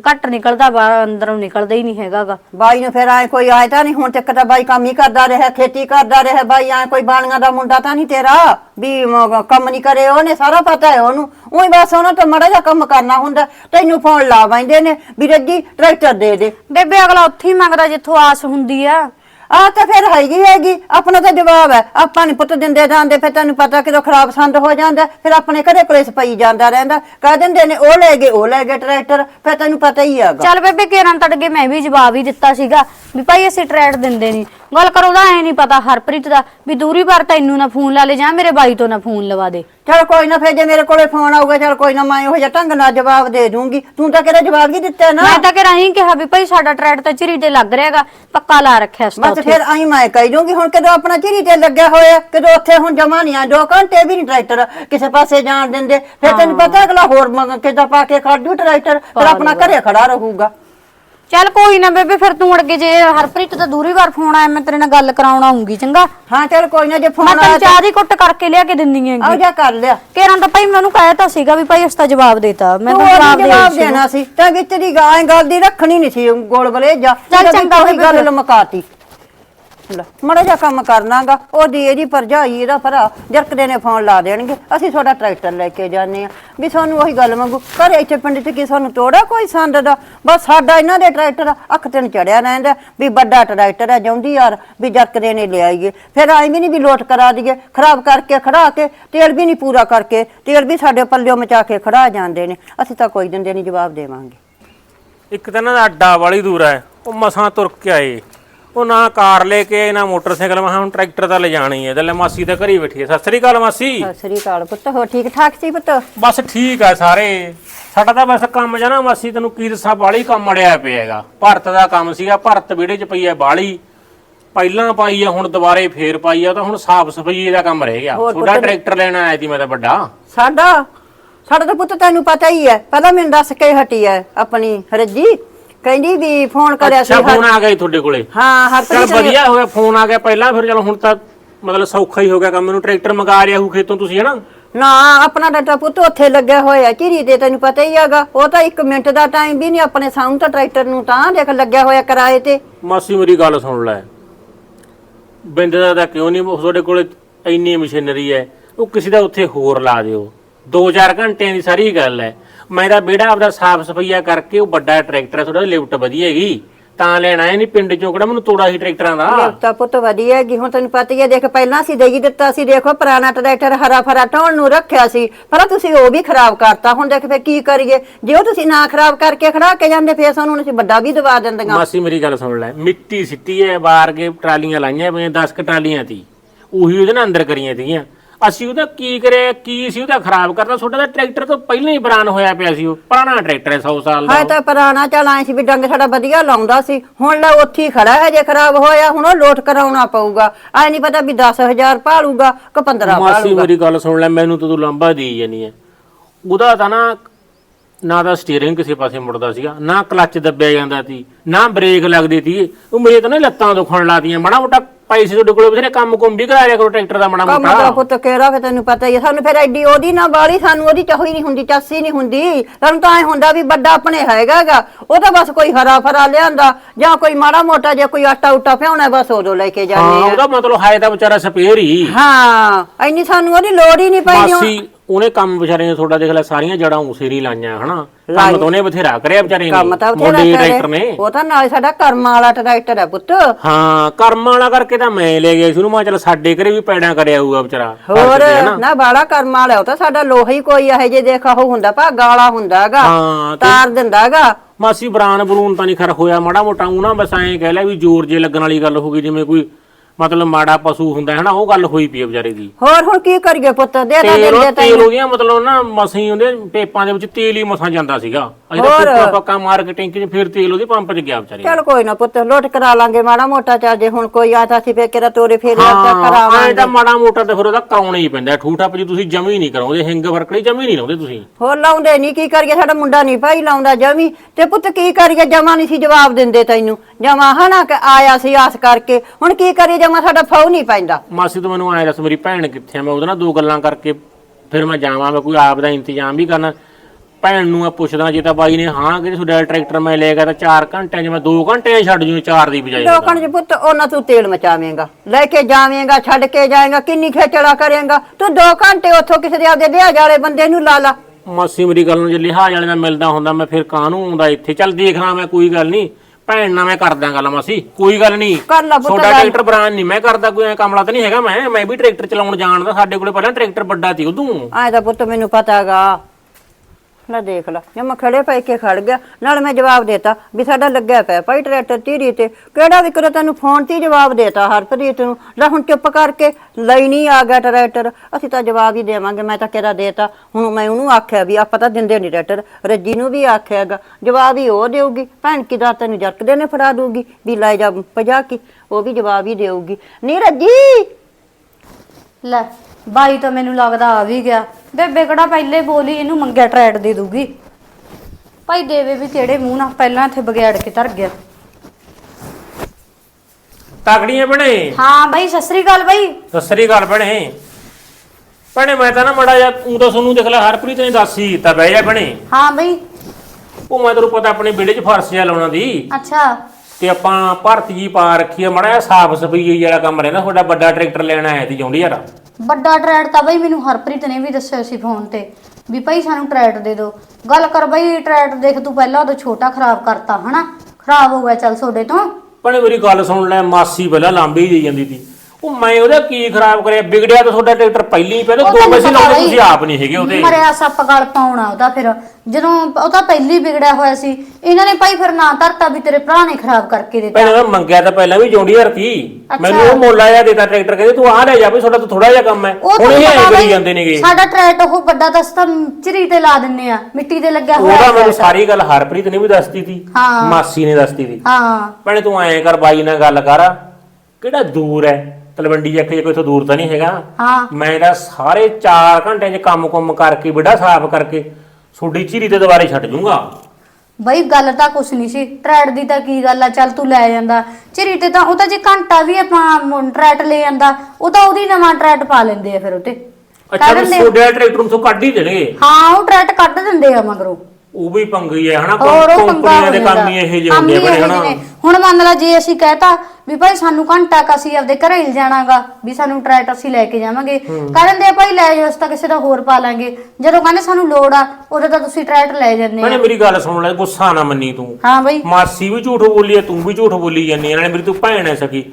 ਘੱਟ ਨਿਕਲਦਾ ਬਾਹਰ ਅੰਦਰੋਂ ਨਿਕਲਦਾ ਹੀ ਨਹੀਂ ਹੈਗਾਗਾ। ਬਾਈ ਨੂੰ ਫਿਰ ਆਏ ਕੋਈ ਆਇਆ ਤਾਂ ਨਹੀਂ ਹੁਣ ਤੱਕ ਤਾਂ ਬਾਈ ਕੰਮ ਹੀ ਕਰਦਾ ਰਿਹਾ ਖੇਤੀ ਕਰਦਾ ਰਿਹਾ ਬਾਈ ਆਏ ਕੋਈ ਬਾਣੀਆਂ ਦਾ ਮੁੰਡਾ ਤਾਂ ਨਹੀਂ ਤੇਰਾ ਵੀ ਮ- ਕੰਮ ਨਹੀਂ ਕਰੇ ਉਹਨੇ ਸਾਰਾ ਪਤਾ ਹੈ ਉਹਨੂੰ। ਉਹੀ ਬਸ ਉਹਨਾਂ ਤੋਂ ਮੜਾ ਜਿਹਾ ਕੰਮ ਕਰਨਾ ਹੁੰਦਾ ਤੈਨੂੰ ਫੋਨ ਲਾ ਬੈਂਦੇ ਨੇ ਵੀ ਰੱਜੀ ਟਰੈਕਟਰ ਦੇ ਦੇ। ਬੇਬੇ ਅਗਲਾ ਉੱਥੇ ਹੀ ਮੰਗਦਾ ਜਿੱਥੋਂ ਆਸ ਹੁੰਦੀ ਆ। ਆ ਤਾਂ ਫਿਰ ਹੈਗੀ ਹੈਗੀ, ਆਪਣਾ ਤਾਂ ਜਵਾਬ ਹੈ। ਆਪਾਂ ਨਹੀਂ ਪੁੱਤ ਦਿੰਦੇ ਜਾਂਦੇ, ਫਿਰ ਤੈਨੂੰ ਪਤਾ ਕਿਦੋਂ ਖਰਾਬ ਸੰਦ ਹੋ ਜਾਂਦਾ। ਫਿਰ ਆਪਣੇ ਘਰੇ ਕਲੇਸ਼ ਪਈ ਜਾਂਦਾ ਰਹਿੰਦਾ। ਕਹਿ ਦਿੰਦੇ ਨੇ, ਉਹ ਲੈ ਗਏ, ਉਹ ਲੈ ਗਏ ਟਰੈਕਟਰ, ਫਿਰ ਤੈਨੂੰ ਪਤਾ ਹੀ ਹੈਗਾ। ਚੱਲ ਬੇਬੇ, ਕੇਰਾਂ ਤੜ ਕੇ ਮੈਂ ਵੀ ਜਵਾਬ ਹੀ ਦਿੱਤਾ ਸੀਗਾ। ਵੀ ਭਾਈ ਅਸੀਂ ਟਰੈਕਟਰ ਦਿੰਦੇ ਨਹੀਂ ਗੱਲ ਕਰੋ ਦਾ ਐ ਨਹੀਂ ਪਤਾ ਹਰਪ੍ਰੀਤ ਦਾ ਵੀ ਦੂਰੀ ਵਾਰ ਤੈਨੂੰ ਨਾ ਫੋਨ ਲਾ ਲੈ ਜਾਂ ਮੇਰੇ ਬਾਈ ਤੋਂ ਨਾ ਫੋਨ ਲਵਾ ਦੇ। ਚਲ ਕੋਈ ਨਾ ਫਿਰ ਜੇ ਮੇਰੇ ਕੋਲੇ ਫੋਨ ਆਊਗਾ ਚਲ ਕੋਈ ਨਾ ਮੈਂ ਉਹ ਜਿਹਾ ਢੰਗ ਨਾਲ ਜਵਾਬ ਦੇ ਦੂੰਗੀ। ਤੂੰ ਤਾਂ ਕਿਹੜਾ ਜਵਾਬ ਹੀ ਦਿੱਤਾ ਨਾ। ਮੈਂ ਤਾਂ ਕਿ ਰਾਹੀਂ ਕਿਹਾ ਵੀ ਭਾਈ ਸਾਡਾ ਟਰੈਟ ਤਾਂ ਝਿਰੀ ਤੇ ਲੱਗ ਰਿਹਾਗਾ ਪੱਕਾ ਲਾ ਰੱਖਿਆ ਇਸ ਬਸ ਫਿਰ ਆਈ ਮੈਂ ਕਹਿ ਦੂੰਗੀ ਹੁਣ ਕਦੋਂ ਆਪਣਾ ਝਿਰੀ ਤੇ ਲੱਗਿਆ ਹੋਇਆ ਕਦੋਂ ਉੱਥੇ ਹੁਣ ਜਮਾ ਨਹੀਂ ਆ ਦੋ ਘੰਟੇ ਵੀ ਨਹੀਂ ਟਰੈਕਟਰ ਕਿਸੇ ਪਾਸੇ ਜਾਣ ਦਿੰਦੇ। ਫਿਰ ਤੈਨੂੰ ਪਤਾ ਅਗਲਾ ਹੋਰ ਮੰਗ ਕਿਦਾ ਪਾ ਕੇ ਖੜ ਟਰੈਕਟਰ ਫਿਰ ਆਪਣਾ ਘਰੇ ਖੜਾ ਰਹੂਗਾ। ਚੱਲ ਕੋਈ ਨਾ ਬੇਬੇ ਫਿਰ ਤੂੰ ਅੜ ਕੇ ਜੇ ਹਰਪ੍ਰੀਤ ਦਾ ਦੂਰੀ ਵਾਰ ਫੋਨ ਆਇਆ ਮੈਂ ਤੇਰੇ ਨਾਲ ਗੱਲ ਕਰਾਉਣ ਆਉਂਗੀ ਚੰਗਾ? ਹਾਂ ਚਲ ਕੋਈ ਨਾ ਜੇ ਮੈਂ ਫੋਨ ਤੈਨੂੰ ਆਇਆ ਚਾਹ ਦੀ ਕੁੱਟ ਕਰਕੇ ਲਿਆ ਕੇ ਦਿੰਦੀ ਆ ਹੈਗੀ ਜਾ ਕਰ ਲਿਆ। ਕੇਰਾਂ ਤਾਂ ਭਾਈ ਮੈਨੂੰ ਕਹਿ ਤਾਂ ਸੀਗਾ ਵੀ ਭਾਈ ਉਸ ਦਾ ਜਵਾਬ ਦੇਤਾ ਮੈਂ ਤੂੰ ਤਾਂ ਜਵਾਬ ਦੇ ਦੇਣਾ ਸੀ। ਤਾਂ ਵਿੱਚ ਦੀ ਗਾਂ ਗੱਲ ਦੀ ਰੱਖਣੀ ਨਹੀਂ ਸੀ ਗੋਲ ਗਲੇ ਜਾ ਚੱਲ ਚੰਗਾ ਬੇਬੇ ਗੱਲ ਫਿਰ। ਲਮਕਾਤੀ। ਲੈ। ਮੜਾ ਜਾ ਕੰਮ ਕਰਨਾਗਾ ਉਹਦੀ ਇਹਦੀ ਭਰਜਾਈ, ਇਹਦਾ ਭਰਾ ਜਰਕਦੇ ਨੇ ਫੋਨ ਲਾ ਦੇਣਗੇ। ਅਸੀਂ ਤੁਹਾਡਾ ਟਰੈਕਟਰ ਲੈ ਕੇ ਜਾਂਦੇ ਆ ਵੀ ਸਾਨੂੰ ਉਹੀ ਗੱਲ ਮੰਗੂ ਘਰੇ ਇੱਥੇ ਪਿੰਡ 'ਚ ਕੀ ਸਾਨੂੰ ਤੋੜਾ ਕੋਈ ਸੰਦ ਦਾ? ਬਸ ਸਾਡਾ ਇਹਨਾਂ ਦੇ ਟਰੈਕਟਰ ਅੱਖ ਤੇ ਚੜਿਆ ਰਹਿੰਦਾ। ਵੀ ਵੱਡਾ ਟਰੈਕਟਰ ਹੈ ਜੌਂਦੀ ਯਾਰ, ਵੀ ਜਰਕਦੇ ਨੇ ਲਿਆਈਏ ਫਿਰ ਐਂ ਵੀ ਨਹੀਂ ਵੀ ਲੋਟ ਕਰਾ ਦਈਏ, ਖਰਾਬ ਕਰਕੇ ਖੜਾ ਕੇ, ਤੇਲ ਵੀ ਨਹੀਂ ਪੂਰਾ ਕਰਕੇ, ਤੇਲ ਵੀ ਸਾਡੇ ਪੱਲਿਓ ਮਚਾ ਕੇ ਖੜਾ ਜਾਂਦੇ ਨੇ। ਅਸੀਂ ਤਾਂ ਕੋਈ ਦਿਨ ਦੇ ਨਹੀਂ ਜਵਾਬ ਦੇਵਾਂਗੇ। ਇੱਕ ਤਾਂ ਇਹਨਾਂ ਦਾ ਅੱਡਾ ਵਾਲੀ ਦੂਰ ਹੈ, ਉਹ ਮਸਾਂ ਤੁਰ ਕੇ ਆਏ। ਉਹ ਨਾ ਕਾਰ ਲੈ ਕੇ ਆਏ, ਨਾ ਮੋਟਰਸਾਈਕਲ। ਮੈਂ ਕਿਹਾ ਹੁਣ ਟਰੈਕਟਰ ਤਾਂ ਲਿਜਾਣਾ ਹੀ ਹੈ ਤੇ ਲੈ ਮਾਸੀ ਤਾਂ ਘਰੀ ਬੈਠੀ ਹੈ। ਸਤਿ ਸ੍ਰੀ ਅਕਾਲ ਮਾਸੀ। ਸਤਿ ਸ੍ਰੀ ਅਕਾਲ ਪੁੱਤ ਹੋ ਠੀਕ ਠਾਕ ਸੀ ਪੁੱਤ? ਬਸ ਠੀਕ ਆ ਸਾਰੇ। ਸਾਡਾ ਤਾਂ ਬਸ ਕੰਮ ਜਨਾ ਮਾਸੀ ਤੈਨੂੰ ਕੀ ਦੱਸਾਂ ਬਾਲੀ ਕੰਮ ਅੜਿਆ ਪਿਆ ਹੈਗਾ। ਭਾਰਤ ਦਾ ਕੰਮ ਸੀਗਾ ਭਾਰਤ ਵਿਹੜੇ 'ਚ ਪਈ ਹੈ ਬਾਲੀ ਪਹਿਲਾਂ ਪਾਈ ਆ ਹੁਣ ਦੁਬਾਰੇ ਫੇਰ ਪਾਈ ਆ ਤਾਂ ਹੁਣ ਸਾਫ਼ ਸਫ਼ਾਈ ਦਾ ਕੰਮ ਰਹਿ ਗਿਆ। ਹੋਰ ਤੁਹਾਡਾ ਟਰੈਕਟਰ ਲੈਣ ਆਇਆ ਸੀ ਮੈਂ ਤਾਂ ਵੱਡਾ। ਸਾਡਾ? ਸਾਡਾ ਤਾਂ ਪੁੱਤ ਤੈਨੂੰ ਪਤਾ ਹੀ ਹੈ ਪਹਿਲਾਂ ਮੈਨੂੰ ਦੱਸ ਕੇ ਹਟੀ ਹੈ ਆਪਣੀ ਰੱਜੀ। ਕਹਿੰਦੀ ਵੀ ਫੋਨ ਕਰਿਆ ਸੀ ਅੱਛਾ ਫੋਨ ਆ ਗਿਆ ਤੁਹਾਡੇ ਕੋਲੇ। ਹਾਂ ਚਲ ਹਰਪ੍ਰੀਤ ਨੇ- ਵਧੀਆ ਹੋਇਆ ਫੋਨ ਆ ਗਿਆ ਪਹਿਲਾਂ ਫਿਰ ਚਲੋ ਹੁਣ ਤਾਂ ਮਤਲਬ ਸੌਖਾ ਹੀ ਹੋ ਗਿਆ ਕੰਮ ਮੈਨੂੰ ਟਰੈਕਟਰ ਮੰਗਾ ਰਿਆ ਹੂ ਖੇਤੋਂ ਤੁਸੀਂ ਹਨਾ? ਨਾ ਆਪਣਾ ਡਾਟਾ ਪੁੱਤ ਉੱਥੇ ਲੱਗਿਆ ਹੋਇਆ ਝਿਰੀ ਤੇ ਤੈਨੂੰ ਪਤਾ ਹੀ ਹੈਗਾ। ਉਹ ਤਾਂ 1 ਮਿੰਟ ਦਾ ਟਾਈਮ ਵੀ ਨਹੀਂ ਆਪਣੇ ਸਾਊਂਡ ਤਾਂ ਟਰੈਕਟਰ ਨੂੰ ਤਾਂ ਦੇਖ ਲੱਗਿਆ ਹੋਇਆ ਕਿਰਾਏ ਤੇ। ਮਾਸੀ ਮੇਰੀ ਗੱਲ ਸੁਣ ਲੈ। ਬਿੰਦ ਦਾ ਤਾਂ ਕਿਉਂ ਨਹੀਂ ਤੁਹਾਡੇ ਕੋਲੇ ਇੰਨੀ ਮਸ਼ੀਨਰੀ ਹੈ ਉਹ ਕਿਸੇ ਦਾ ਉੱਥੇ ਹੋਰ ਲਾ ਦਿਓ। 2-4 ਘੰਟਿਆਂ ਦੀ ਸਾਰੀ ਗੱਲ ਹੈ। ਮੈਂ ਤਾਂ ਬੇੜਾ ਆਪਦਾ ਸਾਫ਼ ਸਫਾਈਆ ਕਰਕੇ ਉਹ ਵੱਡਾ ਟਰੈਕਟਰ ਹੈ ਥੋੜਾ ਲਿਫਟ ਵਧੀਆ ਹੈਗੀ। ਤਾਂ ਲੈਣਾ ਹੈ ਨਹੀਂ ਪਿੰਡ ਚੋਂ ਕਿਹੜਾ ਮੈਨੂੰ ਤੋੜਾ ਸੀ ਟਰੈਕਟਰਾਂ ਦਾ। ਤਾਂ ਪੁੱਤ ਵਧੀਆ ਹੈਗੀ ਹੁਣ ਤੈਨੂੰ ਪਤਾ ਹੀ ਹੈ ਦੇਖ ਪਹਿਲਾਂ ਸੀ ਦੇਈ ਦਿੱਤਾ ਸੀ ਦੇਖੋ ਪੁਰਾਣਾ ਟਰੈਕਟਰ ਹਰਾ ਫਰਾ ਢੋਣ ਨੂੰ ਰੱਖਿਆ ਸੀ ਪਰ ਤੁਸੀਂ ਉਹ ਵੀ ਖਰਾਬ ਕਰਤਾ। ਹੁਣ ਦੇਖ ਫੇ ਕੀ ਕਰੀਏ ਜੇ ਉਹ ਤੁਸੀਂ ਨਾ ਖਰਾਬ ਕਰਕੇ ਖੜਾ ਕੇ ਜਾਂਦੇ ਫੇਰ ਸਾਨੂੰ ਅਸੀਂ ਵੱਡਾ ਵੀ ਦਵਾ ਦਿੰਦੀਆਂ। ਮਾਸੀ ਮੇਰੀ ਗੱਲ ਸੁਣ ਲੈ ਮਿੱਟੀ ਸਿੱਟੀ ਹੈ ਬਾਹਰ ਕੇ ਟਰਾਲੀਆਂ ਲਾਈਆਂ ਪਈਆਂ 10 ਕ ਟਰਾਲੀਆਂ ਤੀ। ਉਹੀ ਉਹਦੇ ਨਾਲ ਅੰਦਰ ਕਰੀਆਂ ਤੀਆਂ। ਅਸੀਂ ਉਹਦਾ ਕੀ ਕਰਿਆ ਕੀ ਸੀ ਉਹਦਾ ਖਰਾਬ ਕਰਨਾ? ਤੁਹਾਡਾ ਤਾਂ ਟਰੈਕਟਰ ਤੋਂ ਪਹਿਲਾਂ ਹੀ ਬਰਾਨ ਹੋਇਆ ਪਿਆ ਸੀ ਉਹ। ਪੁਰਾਣਾ ਟਰੈਕਟਰ ਹੈ 100 ਸਾਲ ਦਾ ਹਾਂ ਤਾਂ ਪੁਰਾਣਾ ਚੱਲ ਆਏ ਸੀ ਵੀ ਡੰਗ ਸਾਡਾ ਵਧੀਆ ਲਾਉਂਦਾ ਸੀ। ਹੁਣ ਲੈ ਉੱਥੇ ਹੀ ਖੜਾ ਹੈ ਜੇ ਖਰਾਬ ਹੋਇਆ ਹੁਣ ਉਹ ਲੋਟ ਕਰਾਉਣਾ ਪਊਗਾ। ਐ ਨਹੀਂ ਪਤਾ ਵੀ 10000 ਭਾਲੂਗਾ ਕਿ 15 ਮਾਸੀ ਭਾਲੂਗਾ। ਮੇਰੀ ਗੱਲ ਸੁਣ ਲੈ ਮੈਨੂੰ ਤਾਂ ਤੂੰ ਲੰਬਾ ਦੇਈ ਜਾਨੀ ਹੈ। ਉਹਦਾ ਤਾਂ ਨਾ ਨਾ ਤਾਂ ਸਟੀਅਰਿੰਗ ਕਿਸੇ ਪਾਸੇ ਮੁੜਦਾ ਸੀਗਾ ਨਾ ਕਲੱਚ ਦੱਬਿਆ ਜਾਂਦਾ ਸੀ ਨਾ ਬ੍ਰੇਕ ਲੱਗਦੀ ਸੀ। ਉਹ ਮੇਰੇ ਤਾਂ ਨਾ ਲੱਤਾਂ ਦੁਖਣ ਲਾਤੀਆਂ ਮਾੜਾ ਮੋਟਾ ਪੈਸੇ ਤੁਹਾਡੇ ਕੋਲ ਬਥੇਰੇ ਕੰਮ ਕੁੰਮ ਵੀ ਕਰਾ ਲਿਆ ਕਰੋ ਟਰੈਕਟਰ ਦਾ ਮਾੜਾ ਕੰਮ ਦਾ ਮੋਟਾ ਪੁੱਤ ਕਿਹੜਾ ਫੇ ਤੈਨੂੰ ਪਤਾ ਹੀ ਹੈ ਸਾਨੂੰ ਫਿਰ ਐਡੀ ਉਹਦੀ ਨਾ ਬਾਲੀ ਸਾਨੂੰ ਉਹਦੀ ਚਾਹੀ ਨਹੀਂ ਹੁੰਦੀ ਚਾਸੀ ਨਹੀਂ ਹੁੰਦੀ। ਸਾਨੂੰ ਤਾਂ ਐ ਹੁੰਦਾ ਵੀ ਵੱਡਾ ਆਪਣੇ ਹੈਗਾਗਾ ਉਹ ਤਾਂ ਬਸ ਕੋਈ ਹਰਾ ਫਰਾ ਲਿਆਂਦਾ ਜਾਂ ਕੋਈ ਮਾੜਾ ਮੋਟਾ ਜੇ ਕੋਈ ਆਟਾ ਉਟਾ ਪਿਆਉਣਾ ਬਸ ਉਦੋਂ ਲੈ ਕੇ ਹਾਂ ਜਾਂਦੇ ਆ। ਉਹਦਾ ਮਤਲਬ ਹੈ ਤਾਂ ਵਿਚਾਰਾ ਸਪੇਅਰ ਹੀ। ਹਾਂ ਐਨੀ ਸਾਨੂੰ ਉਹਦੀ ਲੋੜ ਹੀ ਨਹੀਂ ਪੈਂਦੀ ਮਾਸੀ ਉਹਨੇ ਕੰਮ ਵਿਚਾਰੇ ਨੇ ਤੁਹਾਡਾ ਦੇਖ ਲੈ ਸਾਰੀਆਂ ਜੜਾਂ ਉਸੇ ਨਹੀਂ ਲਾਈਆਂ ਹਨਾ? ਕੰਮ। ਤਾਂ ਉਹਨੇ ਬਥੇਰਾ ਕਰਿਆ ਵਿਚਾਰੇ ਨੇ। ਕੰਮ ਤਾਂ ਮੁੰਡੇ ਬਥੇਰਾ ਟਰੈਕਟਰ ਨੇ। ਉਹ ਤਾਂ ਨਾਲ ਸਾਡਾ ਕਰਮ ਵਾਲਾ ਟਰੈਕਟਰ ਹੈ ਪੁੱਤ। ਹਾਂ ਕਰਮ ਵਾਲਾ ਕਰਕੇ ਤਾਂ ਮੈਂ ਲੈ ਗਿਆ ਸੀ ਉਹਨੂੰ। ਮੈਂ ਚੱਲ ਸਾਡੇ ਘਰੇ ਵੀ ਪੈੜਾਂ ਕਰਿਆ ਹੋਊਗਾ ਵਿਚਾਰਾ। ਹੋਰ? ਨਾ। ਬਾੜਾ ਕਰਮ ਵਾਲਾ ਉਹ ਤਾਂ ਸਾਡਾ ਲੋਹਾ ਹੀ ਕੋਈ ਇਹੋ ਜੇ ਦੇਖਾ ਉਹ ਹੁੰਦਾ ਭਾਗਾ ਵਾਲਾ ਹੁੰਦਾਗਾ ਹਾਂ, ਤਾਰ ਦਿੰਦਾਗਾ। ਮਾਸੀ ਬਰਾਨ ਬਰੂਨ ਤਾਂ ਨਹੀਂ ਖਰ ਹੋਇਆ ਮਾੜਾ ਮੋਟਾ ਉਹਨਾਂ ਬਸ ਐਂ ਕਹਿ ਲਿਆ ਵੀ ਜ਼ੋਰ ਜੇ ਲੱਗਣ ਵਾਲੀ ਗੱਲ ਹੋ ਗਈ ਜਿਵੇਂ ਕੋਈ ਮਤਲਬ ਮਾੜਾ ਪਸ਼ੂ ਹੁੰਦਾ ਹੈ ਨਾ ਉਹ ਗੱਲ ਹੋਈ ਪਈ ਹੈ ਵਿਚਾਰੇ ਦੀ। ਹੋਰ ਹੁਣ ਕੀ ਕਰੀਏ ਪੁੱਤ ਦੇ ਤਾਂ ਤੇਲ ਦਿੰਦੇ ਉਹ ਤਾਂ ਤੇਲ ਉਹਦੀਆਂ ਮਤਲਬ ਨਾ ਮਸੀਂ ਉਹਦੇ ਪੇਪਾਂ ਦੇ ਵਿੱਚ ਤੇਲ ਹੀ ਮਸਾਂ ਜਾਂਦਾ ਸੀਗਾ। ਅਸੀਂ ਤਾਂ ਹੋਰ। ਪੇਪਾਂ ਪੱਕਾ ਮਾਰ ਕੇ ਟੈਂਕੀ 'ਚ ਫਿਰ ਤੇਲ ਉਹਦੇ ਪੰਪ 'ਚ ਗਿਆ ਵਿਚਾਰੇ ਚਲ ਕੋਈ ਨਾ ਪੁੱਤ ਲੋਟ ਕਰਾ ਲਾਂਗੇ ਮਾੜਾ ਮੋਟਾ ਚਾਹ ਜੇ ਹੁਣ ਕੋਈ ਆਦਾ ਸੀ ਫੇਰ ਕਿਰਾ ਤੋਰੇ ਫੇਰੇ ਆਪ ਹਾਂ ਐਂ ਕਰਾਵਾਂਗੇ ਤਾਂ ਮਾੜਾ ਮੋਟਾ ਤੇ ਫਿਰ ਉਹਦਾ ਕਰਾਉਣਾ ਹੀ ਪੈਂਦਾ ਠੂਠਾ ਜੀ ਤੁਸੀਂ ਜਮੀ ਨਹੀਂ ਕਰਾਉਂਦੇ ਹਿੰਗ ਵਰਕੜੀ ਜਮੀ ਨਹੀਂ ਲਾਉਂਦੇ ਤੁਸੀਂ। ਹੋਰ ਲਾਉਂਦੇ ਨਹੀਂ ਕੀ ਕਰੀਏ ਸਾਡਾ ਮੁੰਡਾ ਨਹੀਂ ਭਾਈ ਲਾਉਂਦਾ ਜਮੀ। ਤੇ ਪੁੱਤ ਕੀ ਕਰੀਏ ਜਮਾ ਨਹੀਂ ਸੀ ਜਵਾਬ ਦਿੰਦੇ ਤੈਨੂੰ। ਜਮਾ ਹਨਾ ਕਿ ਆਇਆ ਸੀ ਆਸ ਕਰਕੇ। ਹੁਣ ਕੀ ਕਰੀਏ ਜਮਾ ਸਾਡਾ ਫਾਉ ਨਹੀਂ ਪੈਂਦਾ। ਮਾਸੀ ਤੂੰ ਮੈਨੂੰ ਐਂ ਦੱਸ ਮੇਰੀ ਭੈਣ ਕਿੱਥੇ ਆ? ਮੈਂ ਉਹਦੇ ਨਾਲ ਦੋ ਗੱਲਾਂ ਕਰਕੇ ਫਿਰ ਮੈਂ ਜਾਵਾਂ ਮੈਂ ਕੋਈ ਆਪ ਦਾ ਇੰਤਜ਼ਾਮ ਵੀ ਕਰਨਾ। ਭੈਣ ਨੂੰ ਆ ਪੁੱਛਦਾ ਜੇ ਤਾਂ ਬਾਈ ਨੇ ਹਾਂ ਕਿ ਤੁਹਾਡਾ ਟਰੈਕਟਰ ਮੈਂ ਲੈ ਗਿਆ ਤਾਂ 4 ਘੰਟਿਆਂ 'ਚ ਮੈਂ 2 ਘੰਟੇ ਛੱਡ ਜੂ 4 ਦੀ ਬਜਾਏ ਲੋਕਾਂ ਚ ਪੁੱਤ ਉਹਨਾਂ ਤੂੰ ਤੇਲ ਮਚਾਵੇਂਗਾ। ਲੈ ਕੇ ਜਾਵੇਂਗਾ ਛੱਡ ਕੇ ਜਾਏਗਾ ਕਿੰਨੀ ਖੇਚੜਾ ਕਰੇਗਾ। ਤੂੰ 2 ਘੰਟੇ ਉੱਥੋਂ ਕਿਸੇ ਦੇ ਆਪਦੇ ਲਿਹਾਜ਼ ਵਾਲੇ ਬੰਦੇ ਨੂੰ ਲਾ ਲਾ। ਮਾਸੀ ਮੇਰੀ ਗੱਲ ਨੂੰ ਜੇ ਲਿਹਾਜ਼ ਵਾਲੇ ਨਾਲ ਮਿਲਦਾ ਹੁੰਦਾ ਮੈਂ ਫਿਰ ਕਾਹਨੂੰ ਆਉਂਦਾ ਇੱਥੇ? ਚੱਲ ਦੇਖਣਾ ਮੈਂ ਕੋਈ ਗੱਲ ਨਹੀਂ। ਭੈਣ ਨਾਲ ਮੈਂ ਕਰਦਾ ਗੱਲ ਮਾਸੀ ਕੋਈ ਗੱਲ ਨਹੀਂ। ਕਰ ਲਾ ਪੁੱਤ ਗੱਲ। ਟਰੈਕਟਰ ਬਰਾਨ ਨਹੀਂ ਮੈਂ ਕਰਦਾ ਕੋਈ ਐਂ ਕਮਲਾ ਤਾਂ ਨਹੀਂ ਹੈਗਾ ਮੈਂ ਮੈਂ ਵੀ ਟਰੈਕਟਰ ਚਲਾਉਣ ਜਾਣਦਾ ਸਾਡੇ ਕੋਲੇ ਪਹਿਲਾਂ ਟਰੈਕਟਰ ਵੱਡਾ ਸੀ ਉਦੋਂ। ਐ ਤਾਂ ਪੁੱਤ ਮੈਨੂੰ ਪਤਾਗਾ। ਲੈ ਦੇਖ ਲਾ, ਜੇ ਮੈਂ ਖੜੇ ਪੈ ਕੇ ਖੜ ਗਿਆ, ਨਾਲ ਮੈਂ ਜਵਾਬ ਦੇਤਾ ਵੀ ਸਾਡਾ ਲੱਗਿਆ ਪਿਆ ਭਾਈ ਟਰੈਕਟਰ ਧੀਰੀ ਤੇ। ਕਿਹੜਾ ਵੀ ਤੈਨੂੰ ਫੋਨ ਤੇ ਹੀ ਜਵਾਬ ਦੇਤਾ ਹਰਪ੍ਰੀਤ ਨੂੰ। ਲੈ ਹੁਣ ਚੁੱਪ ਕਰਕੇ, ਲਈ ਨਹੀਂ ਆ ਗਿਆ ਟਰੈਕਟਰ। ਅਸੀਂ ਤਾਂ ਜਵਾਬ ਹੀ ਦੇਵਾਂਗੇ, ਮੈਂ ਤਾਂ ਕਿਹੜਾ ਦੇਤਾ? ਹੁਣ ਮੈਂ ਉਹਨੂੰ ਆਖਿਆ ਵੀ ਆਪਾਂ ਤਾਂ ਦਿੰਦੇ ਨਹੀਂ ਟਰੈਕਟਰ। ਰੱਜੀ ਨੂੰ ਵੀ ਆਖਿਆਗਾ ਜਵਾਬ ਹੀ ਉਹ ਦੇਊਗੀ, ਭੈਣ ਕੀ ਦਾ ਤੈਨੂੰ ਜੱਕਦੇ ਨੇ ਫੜਾ ਦੂਗੀ ਵੀ ਲੈ ਜਾ ਭਜਾ ਕੇ, ਉਹ ਵੀ ਜਵਾਬ ਹੀ ਦੇਊਗੀ। ਨਹੀਂ ਰੱਜੀ! ਲੈ ਬਾਈ ਤਾਂ ਮੈਨੂੰ ਲੱਗਦਾ ਆ ਵੀ ਗਿਆ। ਬੇਬੇ ਕਿਹੜਾ ਪਹਿਲੇ ਬੋਲੀ ਇਹਨੂੰ ਮੰਗਿਆ ਟਰੈਟ ਦੇ ਦੂਗੀ। ਭਾਈ ਦੇਵੇ ਵੀ ਕਿਹੜੇ ਮੂੰਹ ਨਾਲ ਪਹਿਲਾਂ ਇੱਥੇ ਬਗੈੜ ਕੇ ਧਰ ਗਿਆ। ਤਕੜੀਆਂ ਬਣੇ ਹਾਂ ਬਾਈ ਸਤਿ ਸ੍ਰੀ ਅਕਾਲ ਬਾਈ। ਸਤਿ ਸ੍ਰੀ ਅਕਾਲ ਭੈਣੇ। ਮੈਂ ਤਾਂ ਨਾ ਮੜਾ ਜਾ ਤੂੰ ਤਾਂ ਤੁਹਾਨੂੰ ਦੇਖ ਲੈ ਹਰਪ੍ਰੀਤ ਨੇ ਦੱਸ ਦਿੱਤਾ ਬਹਿ ਜਾ ਭੈਣੇ। ਹਾਂ ਬਾਈ। ਉਹ ਮੈਂ ਤੈਨੂੰ ਪਤਾ ਆਪਣੇ ਵਿਹੜੇ 'ਚ ਫਰਸ਼ ਜਿਹਾ ਲਾਉਣਾ ਦੀ। ਅੱਛਾ। ਤੇ ਆਪਾਂ ਭਰਤੀ ਜੀ ਪਾ ਰੱਖੀ ਆ ਮੜਾ ਸਾਫ਼ ਸਫ਼ਾਈ ਵਾਲਾ ਕੰਮ ਰਹਿੰਦਾ ਤੁਹਾਡਾ ਵੱਡਾ ਟਰੈਕਟਰ ਲੈਣ ਆਇਆ ਸੀ ਜੌਂਡੀ ਯਾਰ ਵੱਡਾ ਟਰੈਟ ਤਾਂ ਬਈ ਮੈਨੂੰ ਹਰਪ੍ਰੀਤ ਨੇ ਵੀ ਦੱਸਿਆ ਸੀ ਫੋਨ ਤੇ, ਵੀ ਭਾਈ ਸਾਨੂੰ ਟਰੈਟ ਦੇ ਦਿਓ। ਗੱਲ ਕਰ ਬਾਈ ਟਰੈਟ ਦੇਖ ਤੂੰ ਪਹਿਲਾਂ ਉਹਦਾ ਛੋਟਾ ਖਰਾਬ ਕਰਤਾ, ਹਨਾ? ਖਰਾਬ ਹੋ ਗਿਆ, ਚੱਲ ਤੁਹਾਡੇ ਤੋਂ। ਭੈਣੇ ਮੇਰੀ ਗੱਲ ਸੁਣ ਲੈ, ਮਾਸੀ ਪਹਿਲਾਂ ਲਾਂਬੀ ਜਾਈ ਜਾਂਦੀ ਸੀ। ਉਹ ਮੈਂ ਉਹਦਾ ਕੀ ਖਰਾਬ ਕਰਿਆ? ਵਿਗੜਿਆ ਤਾਂ ਤੁਹਾਡਾ ਟਰੈਕਟਰ ਪਹਿਲੀ ਹੀ ਪਹਿਲਾਂ ਉਹ ਦੋ ਤੈਨੂੰ ਪੈਸੇ ਪਤਾ ਲਾਉਂਦੇ ਬਾਈ, ਤੁਸੀਂ ਆਪ ਨਹੀਂ ਹੈਗੇ ਉਹਦੇ। ਮਰਿਆ ਸੱਪ ਗਲ ਪਾਉਣਾ ਉਹਦਾ ਫਿਰ। ਜਦੋਂ ਉਹ ਤਾਂ ਪਹਿਲੀ ਵਿਗੜਿਆ ਹੋਇਆ ਸੀ ਇਹਨਾਂ ਨੇ ਭਾਈ ਫਿਰ ਨਾ ਧਰਤਾ ਵੀ ਤੇਰੇ ਭਰਾ ਨੇ ਖਰਾਬ ਕਰਕੇ ਦਿੱਤਾ। ਪਹਿਲਾਂ ਤਾਂ ਮੰਗਿਆ ਤਾਂ ਪਹਿਲਾਂ ਵੀ ਜੌਂਡੀ ਯਾਰ ਸੀ। ਮੈਨੂੰ ਉਹ ਮੁੱਲ ਆਇਆ ਦੇਤਾ ਟਰੈਕਟਰ ਕਹਿੰਦੇ ਤੂੰ ਆਹ ਲੈ ਜਾ ਵੀ ਤੁਹਾਡਾ ਤਾਂ ਥੋੜਾ ਜਿਹਾ ਕੰਮ ਹੈ। ਉਹ ਹੁਣ ਇਹ ਐਂ ਪਤਾ ਕਰੀ ਬਾਈ, ਜਾਂਦੇ ਨੇਗੇ। ਸਾਡਾ ਟਰੈਟ ਉਹ ਵੱਡਾ ਦਸ ਤਾਂ ਚਰੀ ਤੇ ਲਾ ਦਿੰਨੇ ਆ ਮਿੱਟੀ ਤੇ ਲੱਗਿਆ ਹੋਇਆ ਉਹਦਾ ਮੈਨੂੰ ਟਰੈਟ। ਸਾਰੀ ਗੱਲ ਹਰਪ੍ਰੀਤ ਨੇ ਵੀ ਦੱਸਤੀ ਸੀ ਹਾਂ। ਮਾਸੀ ਨੇ ਦੱਸਤੀ ਸੀ। ਹਾਂ। ਭੈਣੇ ਤੂੰ ਐਂ ਕਰ ਬਾਈ ਨਾਲ ਗੱਲ ਕਰ ਕਿਹੜਾ ਦੂਰ ਹੈ? ਤਲਵੰਡੀ ਜਾ ਕੇ ਕੋਈ ਇੱਥੋਂ ਦੂਰ ਤਾਂ ਨਹੀਂ ਹੈਗਾ। ਹਾਂ। ਮੈਂ ਤਾਂ ਸਾਰੇ 4 ਘੰਟੇ 'ਚ ਕੰਮ ਕੁੰਮ ਕਰਕੇ ਬਿੜਾ ਸਾਫ਼ ਕਰਕੇ ਛੋਡੀ ਚੀਰੀ ਤੇ ਦੁਬਾਰੇ ਛੱਡ ਜੂੰਗਾ। ਬਈ ਗੱਲ ਤਾਂ ਕੁਛ ਨਹੀਂ ਸੀ। ਟਰੈਟ ਦੀ ਤਾਂ ਕੀ ਗੱਲ ਆ? ਚੱਲ ਤੂੰ ਲੈ ਜਾਂਦਾ। ਚਰੀ ਤੇ ਤਾਂ ਉਹ ਤਾਂ ਜੇ ਘੰਟਾ ਵੀ ਆਪਾਂ ਟਰੈਟ ਲੈ ਜਾਂਦਾ ਉਹ ਤਾਂ ਉਹਦੀ ਨਵਾਂ ਟਰੈਟ ਪਾ ਲੈਂਦੇ ਆ ਫਿਰ ਉਤੇ ਅੱਛਾ ਵੀ ਛੋਡੇ ਟਰੈਕਟਰ ਨੂੰ ਤੋਂ ਕੱਢ ਹੀ ਦੇਣਗੇ। ਹਾਂ ਉਹ ਟਰੈਟ ਕੱਢ ਦਿੰਦੇ ਆ ਮਗਰੋਂ। ਉਹ ਵੀ ਪੰਗੀ ਹੈ ਹਨਾ? ਹੋਰ ਉਹ ਪੰਗਾ ਕੰਪਨੀਆਂ ਦੇ ਕੰਮ। ਹੀ ਇਹੋ ਜਿਹੇ ਕੰਮ ਹੁੰਦੇ ਆ ਇਹੋ ਹਨਾ? ਨੇ। ਹੁਣ ਮੰਨ ਲਾ ਜੇ ਅਸੀਂ ਕਹਤਾ ਵੀ ਭਾਈ ਸਾਨੂੰ ਘੰਟਾ ਕ ਅਸੀਂ ਆਪਦੇ ਘਰੇ ਹੀ ਜਾਣਾਗਾ ਵੀ ਸਾਨੂੰ ਟਰੈਟ ਅਸੀਂ ਲੈ ਕੇ ਜਾਵਾਂਗੇ। ਕਰਨ ਦੇ ਭਾਈ ਲੈ ਜਾਓ ਅਸੀਂ ਤਾਂ ਕਿਸੇ ਦਾ ਹੋਰ ਪਾ ਲਾਂਗੇ। ਜਦੋਂ ਕਹਿੰਦੇ ਸਾਨੂੰ ਲੋੜ ਆ ਉਦੋਂ ਤਾਂ ਤੁਸੀਂ ਟਰੈਟ ਲੈ ਜਾਂਦੇ ਆ ਮੇਰੀ ਗੱਲ ਸੁਣ ਲੈ ਗੁੱਸਾ ਨਾ ਮੰਨੀ ਤੂੰ। ਹਾਂ ਬਈ। ਮਾਸੀ ਵੀ ਝੂਠ ਬੋਲੀ ਹੈ ਤੂੰ ਵੀ ਝੂਠ ਬੋਲੀ ਜਾਂਦੀ ਹੈ ਨਾਲੇ ਮੇਰੀ ਤੂੰ ਭੈਣ ਹੈ ਸਕੀ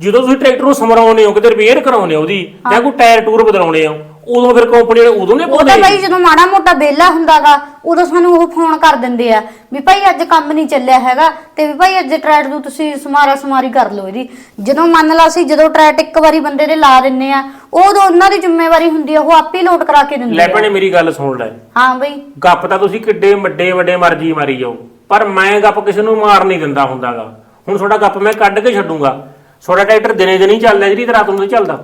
ਜਦੋਂ ਤੁਸੀਂ ਟਰੈਕਟਰ ਨੂੰ ਸਮਰਾਉਨੇ ਹੋ ਕਿਤੇ ਰਿਪੇਅਰ ਕਰਾਉਨੇ ਹੋ ਉਹਦੀ ਜਾਂ ਕੋਈ ਟਾਇਰ ਟੂਰ ਬਦਲਾਉਣੇ ਹੋ ਉਦੋਂ ਫਿਰ ਕੰਪਨੀ ਵਾਲੇ ਉਦੋਂ ਨੇ ਉਹ ਤਾਂ ਪਾਉਂਦੇ ਜਦੋਂ ਮਾੜਾ ਮੋਟਾ ਬੇਲਾ ਹੁੰਦਾਗਾ ਉਦੋਂ ਸਾਨੂੰ ਉਹ ਫੋਨ ਕਰ ਦਿੰਦੇ ਆ ਵੀ ਭਾਈ ਅੱਜ ਕੰਮ ਨਹੀਂ ਚੱਲਿਆ ਹੈਗਾ ਤੇ ਵੀ ਭਾਈ ਅੱਜ ਟਰੈਟ ਨੂੰ ਤੁਸੀਂ ਸਮਾਰਾ ਸਮਾਰੀ ਕਰ ਲਓ ਇਹਦੀ। ਜਦੋਂ ਮੰਨ ਲਾ ਸੀ ਜਦੋਂ ਟਰੈਟ ਇੱਕ ਵਾਰੀ ਬੰਦੇ ਦੇ ਲਾ ਦਿੰਨੇ ਆ ਉਦੋਂ ਉਹਨਾਂ ਦੀ ਜ਼ਿੰਮੇਵਾਰੀ ਹੁੰਦੀ ਆ ਉਹ ਆਪੇ ਲੋਡ ਕਰਾ ਕੇ ਦਿੰਦੇ ਲੈ ਆ। ਭੈਣੇ ਮੇਰੀ ਗੱਲ ਸੁਣ ਲੈ। ਹਾਂ ਬਈ। ਗੱਪ ਤਾਂ ਤੁਸੀਂ ਕਿੱਡੇ ਵੱਡੇ ਵੱਡੇ ਮਰਜ਼ੀ ਮਾਰੀ ਜਾਓ ਪਰ ਮੈਂ ਗੱਪ ਕਿਸੇ ਨੂੰ ਮਾਰ ਨਹੀਂ ਦਿੰਦਾ ਹੁੰਦਾਗਾ। ਹੁਣ ਤੁਹਾਡਾ ਗੱਪ ਮੈਂ ਕੱਢ ਕੇ ਛੱਡੂੰਗਾ। ਤੁਹਾਡਾ ਟਰੈਕਟਰ ਦਿਨੇ ਦਿਨ ਹੀ ਚੱਲਦਾ ਜਿਹੜੀ ਤੇ ਰਾਤ ਨੂੰ ਨਹੀਂ ਚੱਲਦਾ।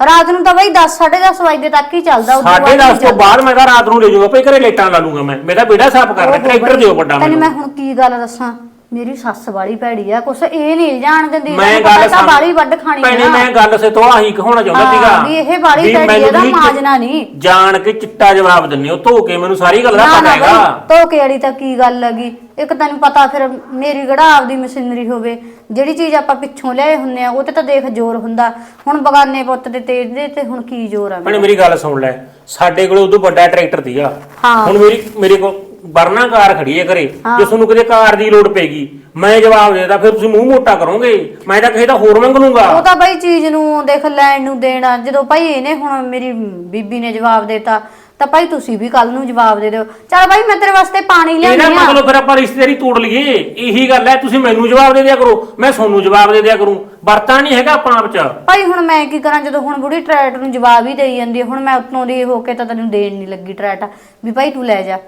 ਰਾਤ ਨੂੰ ਤਾਂ ਬਈ 10 10:30 ਵਜੇ ਤੱਕ ਹੀ ਚੱਲਦਾ ਉਦੋਂ ਸਾਢੇ ਬਾਅਦ ਨਹੀਂ 10 ਤੋਂ ਬਾਅਦ ਮੈਂ ਤਾਂ ਰਾਤ ਨੂੰ ਲੈ ਜਾਊਂਗਾ ਭਈ ਘਰੇ ਲੇਟਾਂ ਲਾ ਲੂੰਗਾ ਮੈਂ। ਮੇਰਾ ਬੇੜਾ ਸਾਫ਼ ਕਰਨਾ ਓਹੋ ਟਰੈਕਟਰ ਬਈ, ਦਿਓ ਵੱਡਾ ਤੈਨੂੰ ਮੈਂ ਮੈਨੂੰ ਹੁਣ ਕੀ ਗੱਲ ਦੱਸਾਂ? ਮੇਰੀ ਸੱਸ ਵਾਲੀ ਭੈੜੀ ਆ ਕੁਛ ਇਹ ਨਹੀਂ ਜਾਣ ਦਿੰਦੀ ਮੈਂ ਗੱਲ ਤਾਂ ਬਾਲੀ ਵੱਡ ਖਾਣੀ ਭੈਣੇ ਆ। ਮੈਂ ਗੱਲ ਸੇ ਤੋਂ ਆਹੀ ਕਹਾਉਣਾ ਚਾਹੁੰਦਾ ਸੀਗਾ ਵੀ ਇਹ ਬਾਹਲੀ ਵੀ ਭੈੜੀ ਇਹਦਾ ਮਾਜਨਾ ਨਹੀਂ। ਜਾਣ ਕੇ ਚਿੱਟਾ ਜਵਾਬ ਦਿੰਦੇ ਹੋ ਧੋ ਕੇ ਮੈਨੂੰ ਸਾਰੀ ਗੱਲ ਦਾ ਪਤਾ ਹੈਗਾ। ਧੋਕੇ ਵਾਲੀ ਤਾਂ ਕੀ ਗੱਲ ਲੱਗੀ ਇੱਕ ਤੈਨੂੰ ਪਤਾ ਫਿਰ ਮੇਰੀ ਕਿਹੜਾ ਆਪਦੀ ਮਸ਼ੀਨਰੀ ਹੋਵੇ ਜਿਹੜੀ ਚੀਜ਼ ਆਪਾਂ ਪਿੱਛੋਂ ਲਿਆਏ ਹੁੰਨੇ ਆ ਉਹ ਤੇ ਤਾਂ ਦੇਖ ਜ਼ੋਰ ਹੁੰਦਾ। ਹੁਣ ਬਗਾਨੇ ਪੁੱਤ ਦੇ ਤੇ ਇਹਦੇ ਤੇ ਹੁਣ ਕੀ ਜ਼ੋਰ ਆ ਭੈਣੇ ਮੇਰੀ ਗੱਲ ਸੁਣ ਲੈ ਸਾਡੇ ਕੋਲ ਉਦੋਂ ਵੱਡਾ ਟਰੈਕਟਰ ਸੀਗਾ। ਹਾਂ। ਹੁਣ ਮੇਰੀ ਮੇਰੇ ਕੋਲ ਵਰਨਾ ਕਾਰ ਖੜੀ ਹੈ। ਘਰੇ ਜੇ ਤੁਹਾਨੂੰ ਕਿਤੇ ਕਾਰ ਦੀ ਲੋੜ ਪੈਗੀ ਮੈਂ ਜਵਾਬ ਦੇਦਾ ਫਿਰ ਤੁਸੀਂ ਮੂੰਹ ਮੋਟਾ ਕਰੋਗੇ। ਮੈਂ ਤਾਂ ਕਿਸੇ ਦਾ ਹੋਰ ਮੰਗ ਉਹ ਲੂੰਗਾ ਤਾਂ ਬਈ ਚੀਜ਼ ਨੂੰ ਦੇਖ ਲੈਣ ਨੂੰ ਦੇਣਾ ਜਦੋਂ ਭਾਈ ਇਹਨੇ ਹੁਣ ਮੇਰੀ ਬੀਬੀ ਨੇ ਜਵਾਬ ਦੇਤਾ ਤਾਂ ਭਾਈ ਤੁਸੀਂ ਵੀ ਕੱਲ ਨੂੰ ਜਵਾਬ ਦੇ ਦਿਓ। ਚਲ ਭਾਈ ਮੈਂ ਤੇਰੇ ਵਾਸਤੇ ਪਾਣੀ ਇਹਦਾ ਲਿਆਉਣੀ ਆ ਮਤਲਬ ਫਿਰ ਆਪਾਂ ਰਿਸ਼ਤੇਦਾਰੀ ਤੋੜ ਲਈਏ। ਇਹੀ ਗੱਲ ਹੈ ਤੁਸੀਂ ਮੈਨੂੰ ਜਵਾਬ ਦੇ ਦਿਆ ਕਰੋ ਮੈਂ ਤੁਹਾਨੂੰ ਜਵਾਬ ਦੇ ਦਿਆ ਕਰੂੰ। ਵਰਤਾ ਨਹੀਂ ਹੈਗਾ ਆਪਾਂ ਆਪ ਚ। ਭਾਈ ਹੁਣ ਮੈਂ ਕੀ ਕਰਾਂ ਜਦੋਂ ਹੁਣ ਬੁੜੀ ਟਰੈਟ ਨੂੰ ਜਵਾਬ ਹੀ ਦੇਈ ਜਾਂਦੀ ਹੈ ਹੁਣ ਮੈਂ ਉਤੋਂ ਦੀ ਹੋ ਕੇ ਤਾਂ ਤੈਨੂੰ ਦੇਣ ਨਹੀਂ ਲੱਗੀ ਟਰੈਟ। ਵੀ ਭਾਈ ਤੂੰ ਲੈ ਜਾ।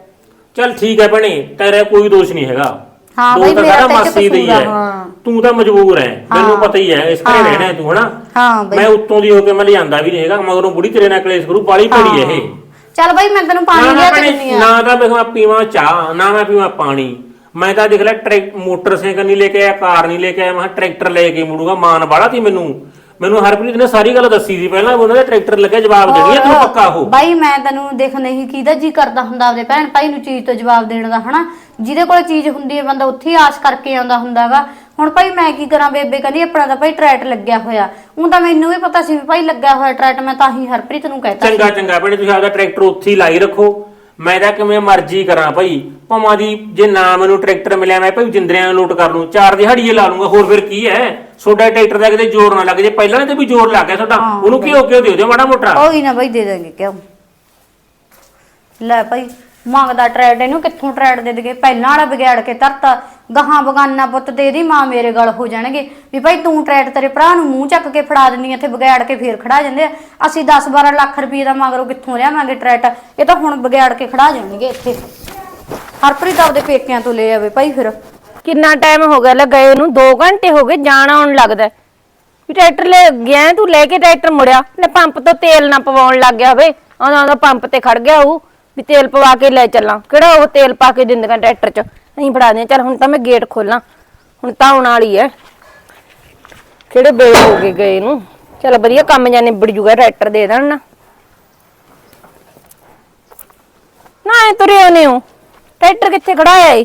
ਚੱਲ ਠੀਕ ਹੈ ਭੈਣੇ ਤੇਰਾ ਕੋਈ ਦੋਸ਼ ਨਹੀਂ ਹੈਗਾ। ਹਾਂ ਬਈ, ਮੇਰਾ ਤਾਂ ਮਾਸੀ ਦਾ ਹੀ। ਤੂੰ ਤਾਂ ਮਜਬੂਰ ਹੈ ਮੈਨੂੰ। ਪਤਾ ਹੀ ਹੈ ਇਸ ਘਰੇ। ਰਹਿਣਾ ਤੂੰ ਹਨਾ? ਹਾਂ ਬਈ। ਮੈਂ ਉੱਤੋਂ ਦੀ ਹੋ ਕੇ ਮੈਂ ਲਿਆਂਦਾ ਵੀ ਨਹੀਂ ਹੈਗਾ ਮਗਰੋਂ ਬੁੜੀ ਤੇਰੇ ਨਾਲ ਕਲੇਸ਼ ਕਰੂ ਭੜੀ ਹੈ ਇਹ। ਚੱਲ ਭਾਈ ਮੈਂ ਤੈਨੂੰ ਪਾਣੀ ਲਿਆ ਕੇ ਦਿੰਨੀ ਆ ਨਾ ਤਾਂ ਮੈਂ ਪੀਵਾਂ ਚਾਹ ਨਾ ਮੈਂ ਪੀਵਾਂ ਪਾਣੀ। ਮੈਂ ਤਾਂ ਦੇਖ ਲੈ ਟਰੈਕ ਮੋਟਰਸਾਈਕਲ ਨਹੀਂ ਲੈ ਕੇ ਆਇਆ ਕਾਰ ਨਹੀਂ ਲੈ ਕੇ ਆਇਆ ਮੈਂ ਟਰੈਕਟਰ ਲੈ ਕੇ ਮੁੜੂਗਾ ਮਾਨ ਬਾੜਾ ਤੀ ਮੈਨੂੰ। ਮੈਨੂੰ ਹਰਪ੍ਰੀਤ ਨੇ ਸਾਰੀ ਗੱਲ ਦੱਸੀ ਸੀ। ਪਹਿਲਾਂ ਉਹਨਾਂ ਦਾ ਟਰੈਕਟਰ ਲੱਗਿਆ ਜਵਾਬ ਦੇਣੀ ਹੈ ਤੈਨੂੰ ਪੱਕਾ ਉਹ? ਬਾਈ ਮੈਂ ਤੈਨੂੰ ਦੇਖ ਨਹੀਂ ਕੀਦਾ ਜੀ ਕਰਦਾ ਹੁੰਦਾ ਆਪਦੇ ਭੈਣ ਭਾਈ ਨੂੰ ਚੀਜ਼ ਤੋਂ ਜਵਾਬ ਦੇਣ ਦਾ ਹਨਾ? ਜਿਹਦੇ ਕੋਲ ਚੀਜ਼ ਹੁੰਦੀ ਹੈ ਬੰਦਾ ਉੱਥੇ ਹੀ ਆਸ ਕਰਕੇ ਆਉਂਦਾ ਹੁੰਦਾਗਾ ਹੁਣ ਭਾਈ ਮੈਂ ਕੀ ਕਰਾਂ? ਬੇਬੇ ਕਹਿੰਦੀ ਆਪਣਾ ਤਾਂ ਭਾਈ ਟਰੈਟ ਲੱਗਿਆ ਹੋਇਆ। ਉਹ ਤਾਂ ਮੈਨੂੰ ਵੀ ਪਤਾ ਸੀ ਵੀ ਭਾਈ ਲੱਗਿਆ ਹੋਇਆ ਟਰੈਟ ਮੈਂ ਤਾਂ ਹੀ ਹਰਪ੍ਰੀਤ ਨੂੰ ਕਹਿਤਾ ਚੰਗਾ ਚੰਗਾ ਭੈਣੇ ਤੁਸੀਂ ਆਪਦਾ ਟਰੈਕਟਰ ਉੱਥੇ ਹੀ ਲਾਈ ਰੱਖੋ। ਮੈਂ ਤਾਂ ਕਿਵੇਂ ਮਰਜ਼ੀ ਕਰਾਂ ਭਾਈ। ਭਾਵਾਂ ਦੀ ਜੇ ਨਾ ਮੈਨੂੰ ਟਰੈਕਟਰ ਮਿਲਿਆ ਮੈਂ ਭਾਈ ਜਿੰਦਰਿਆਂ ਨੂੰ ਲੋਟ ਕਰ ਲੂੰ ਚਾਰ ਦਿਹਾੜੀਏ ਲਾ ਲੂੰਗਾ ਹੋਰ ਫਿਰ ਕੀ ਹੈ? ਤੁਹਾਡਾ ਟਰੈਕਟਰ ਦਾ ਕਿਤੇ ਜ਼ੋਰ ਨਾ ਲੱਗ ਜੇ। ਪਹਿਲਾਂ ਤੇ ਵੀ ਜ਼ੋਰ ਲੱਗ ਗਿਆ ਤੁਹਾਡਾ। ਉਹਨੂੰ ਕੀ ਹੋ ਕੇ ਦਿਓ ਦਿਓ ਮਾੜਾ ਮੋਟਾ। ਕੋਈ ਨਾ ਭਾਈ ਦੇ ਦਾਂਗੇ ਕਿਉਂ ਲੈ ਭਾਈ ਮੰਗਦਾ ਟਰੈਡ ਇਹਨੂੰ ਕਿੱਥੋਂ ਟਰੈਡ ਦੇ ਦਗੇ ਪਹਿਲਾਂ ਵਾਲਾ ਵਿਗਾੜ ਕੇ ਧਰਤਾ। ਗਾਹਾਂ ਬਗਾਨਾ ਪੁੱਤ ਤੇ ਇਹਦੀ ਮਾਂ ਮੇਰੇ ਗਲ ਹੋ ਜਾਣਗੇ। ਵੀ ਭਾਈ ਤੂੰ ਟਰੈਡ ਤੇਰੇ ਭਰਾ ਨੂੰ ਮੂੰਹ ਚੱਕ ਕੇ ਫੜਾ ਦਿੰਦੀ ਇੱਥੇ ਵਿਗਾੜ ਕੇ ਫੇਰ ਖੜਾ ਜਾਂਦੇ ਆ। ਅਸੀਂ 10 12 ਲੱਖ ਰੁਪਏ ਦਾ ਮਗਰੋਂ ਕਿੱਥੋਂ ਲਿਆਵਾਂਗੇ ਟਰੈਟ? ਇਹ ਤਾਂ ਹੁਣ ਬਗੈੜ ਕੇ ਖੜਾ ਜਾਣਗੇ ਇੱਥੇ। ਹਰਪ੍ਰੀਤ ਆਪਦੇ ਪੇਕਿਆਂ ਤੋਂ ਲੈ ਆਵੇ ਭਾਈ ਫਿਰ। ਕਿੰਨਾ ਟਾਈਮ ਹੋ ਗਿਆ ਲੈ ਗਏ ਨੂੰ 2 ਘੰਟੇ ਹੋ ਗਏ, ਜਾਣ ਆਉਣ ਲੱਗਦਾ ਹੈ। ਵੀ ਟਰੈਕਟਰ ਲੈ ਗਿਆ ਤੂੰ ਲੈ ਕੇ ਟਰੈਕਟਰ ਮੁੜਿਆ। ਲੈ ਪੰਪ ਤੋਂ ਤੇਲ ਨਾ ਪਵਾਉਣ ਲੱਗ ਗਿਆ ਹੋਵੇ। ਆਉਂਦਾ ਆਉਂਦਾ ਪੰਪ ਤੇ ਖੜ ਗਿਆ ਉਹ ਵੀ ਤੇਲ ਪਵਾ ਕੇ ਲੈ ਚੱਲਾਂ। ਕਿਹੜਾ ਉਹ ਤੇਲ ਪਾ ਕੇ ਦਿੰਦੀਆਂ ਟਰੈਕਟਰ 'ਚ? ਅਸੀਂ ਫੜਾ ਦੇ ਚੱਲ ਹੁਣ ਤਾਂ ਮੈਂ ਗੇਟ ਖੋਲਾਂ। ਹੁਣ ਤਾਂ ਆਉਣ ਵਾਲੀ ਐ। ਕਿਹੜੇ ਬੇਲ ਹੋ ਗਏ ਗਏ ਨੂੰ? ਚੱਲ ਵਧੀਆ ਕੰਮ ਜਾਂ ਨਿਬੜ ਜੂਗਾ ਟਰੈਕਟਰ ਦੇ ਦੇਣ ਨਾ। ਨਾ ਐ ਤੁਰੇ ਹੋਨੇ ਹੋ ਟਰੈਕਟਰ ਕਿੱਥੇ ਖੜਾਇਆ ਏ?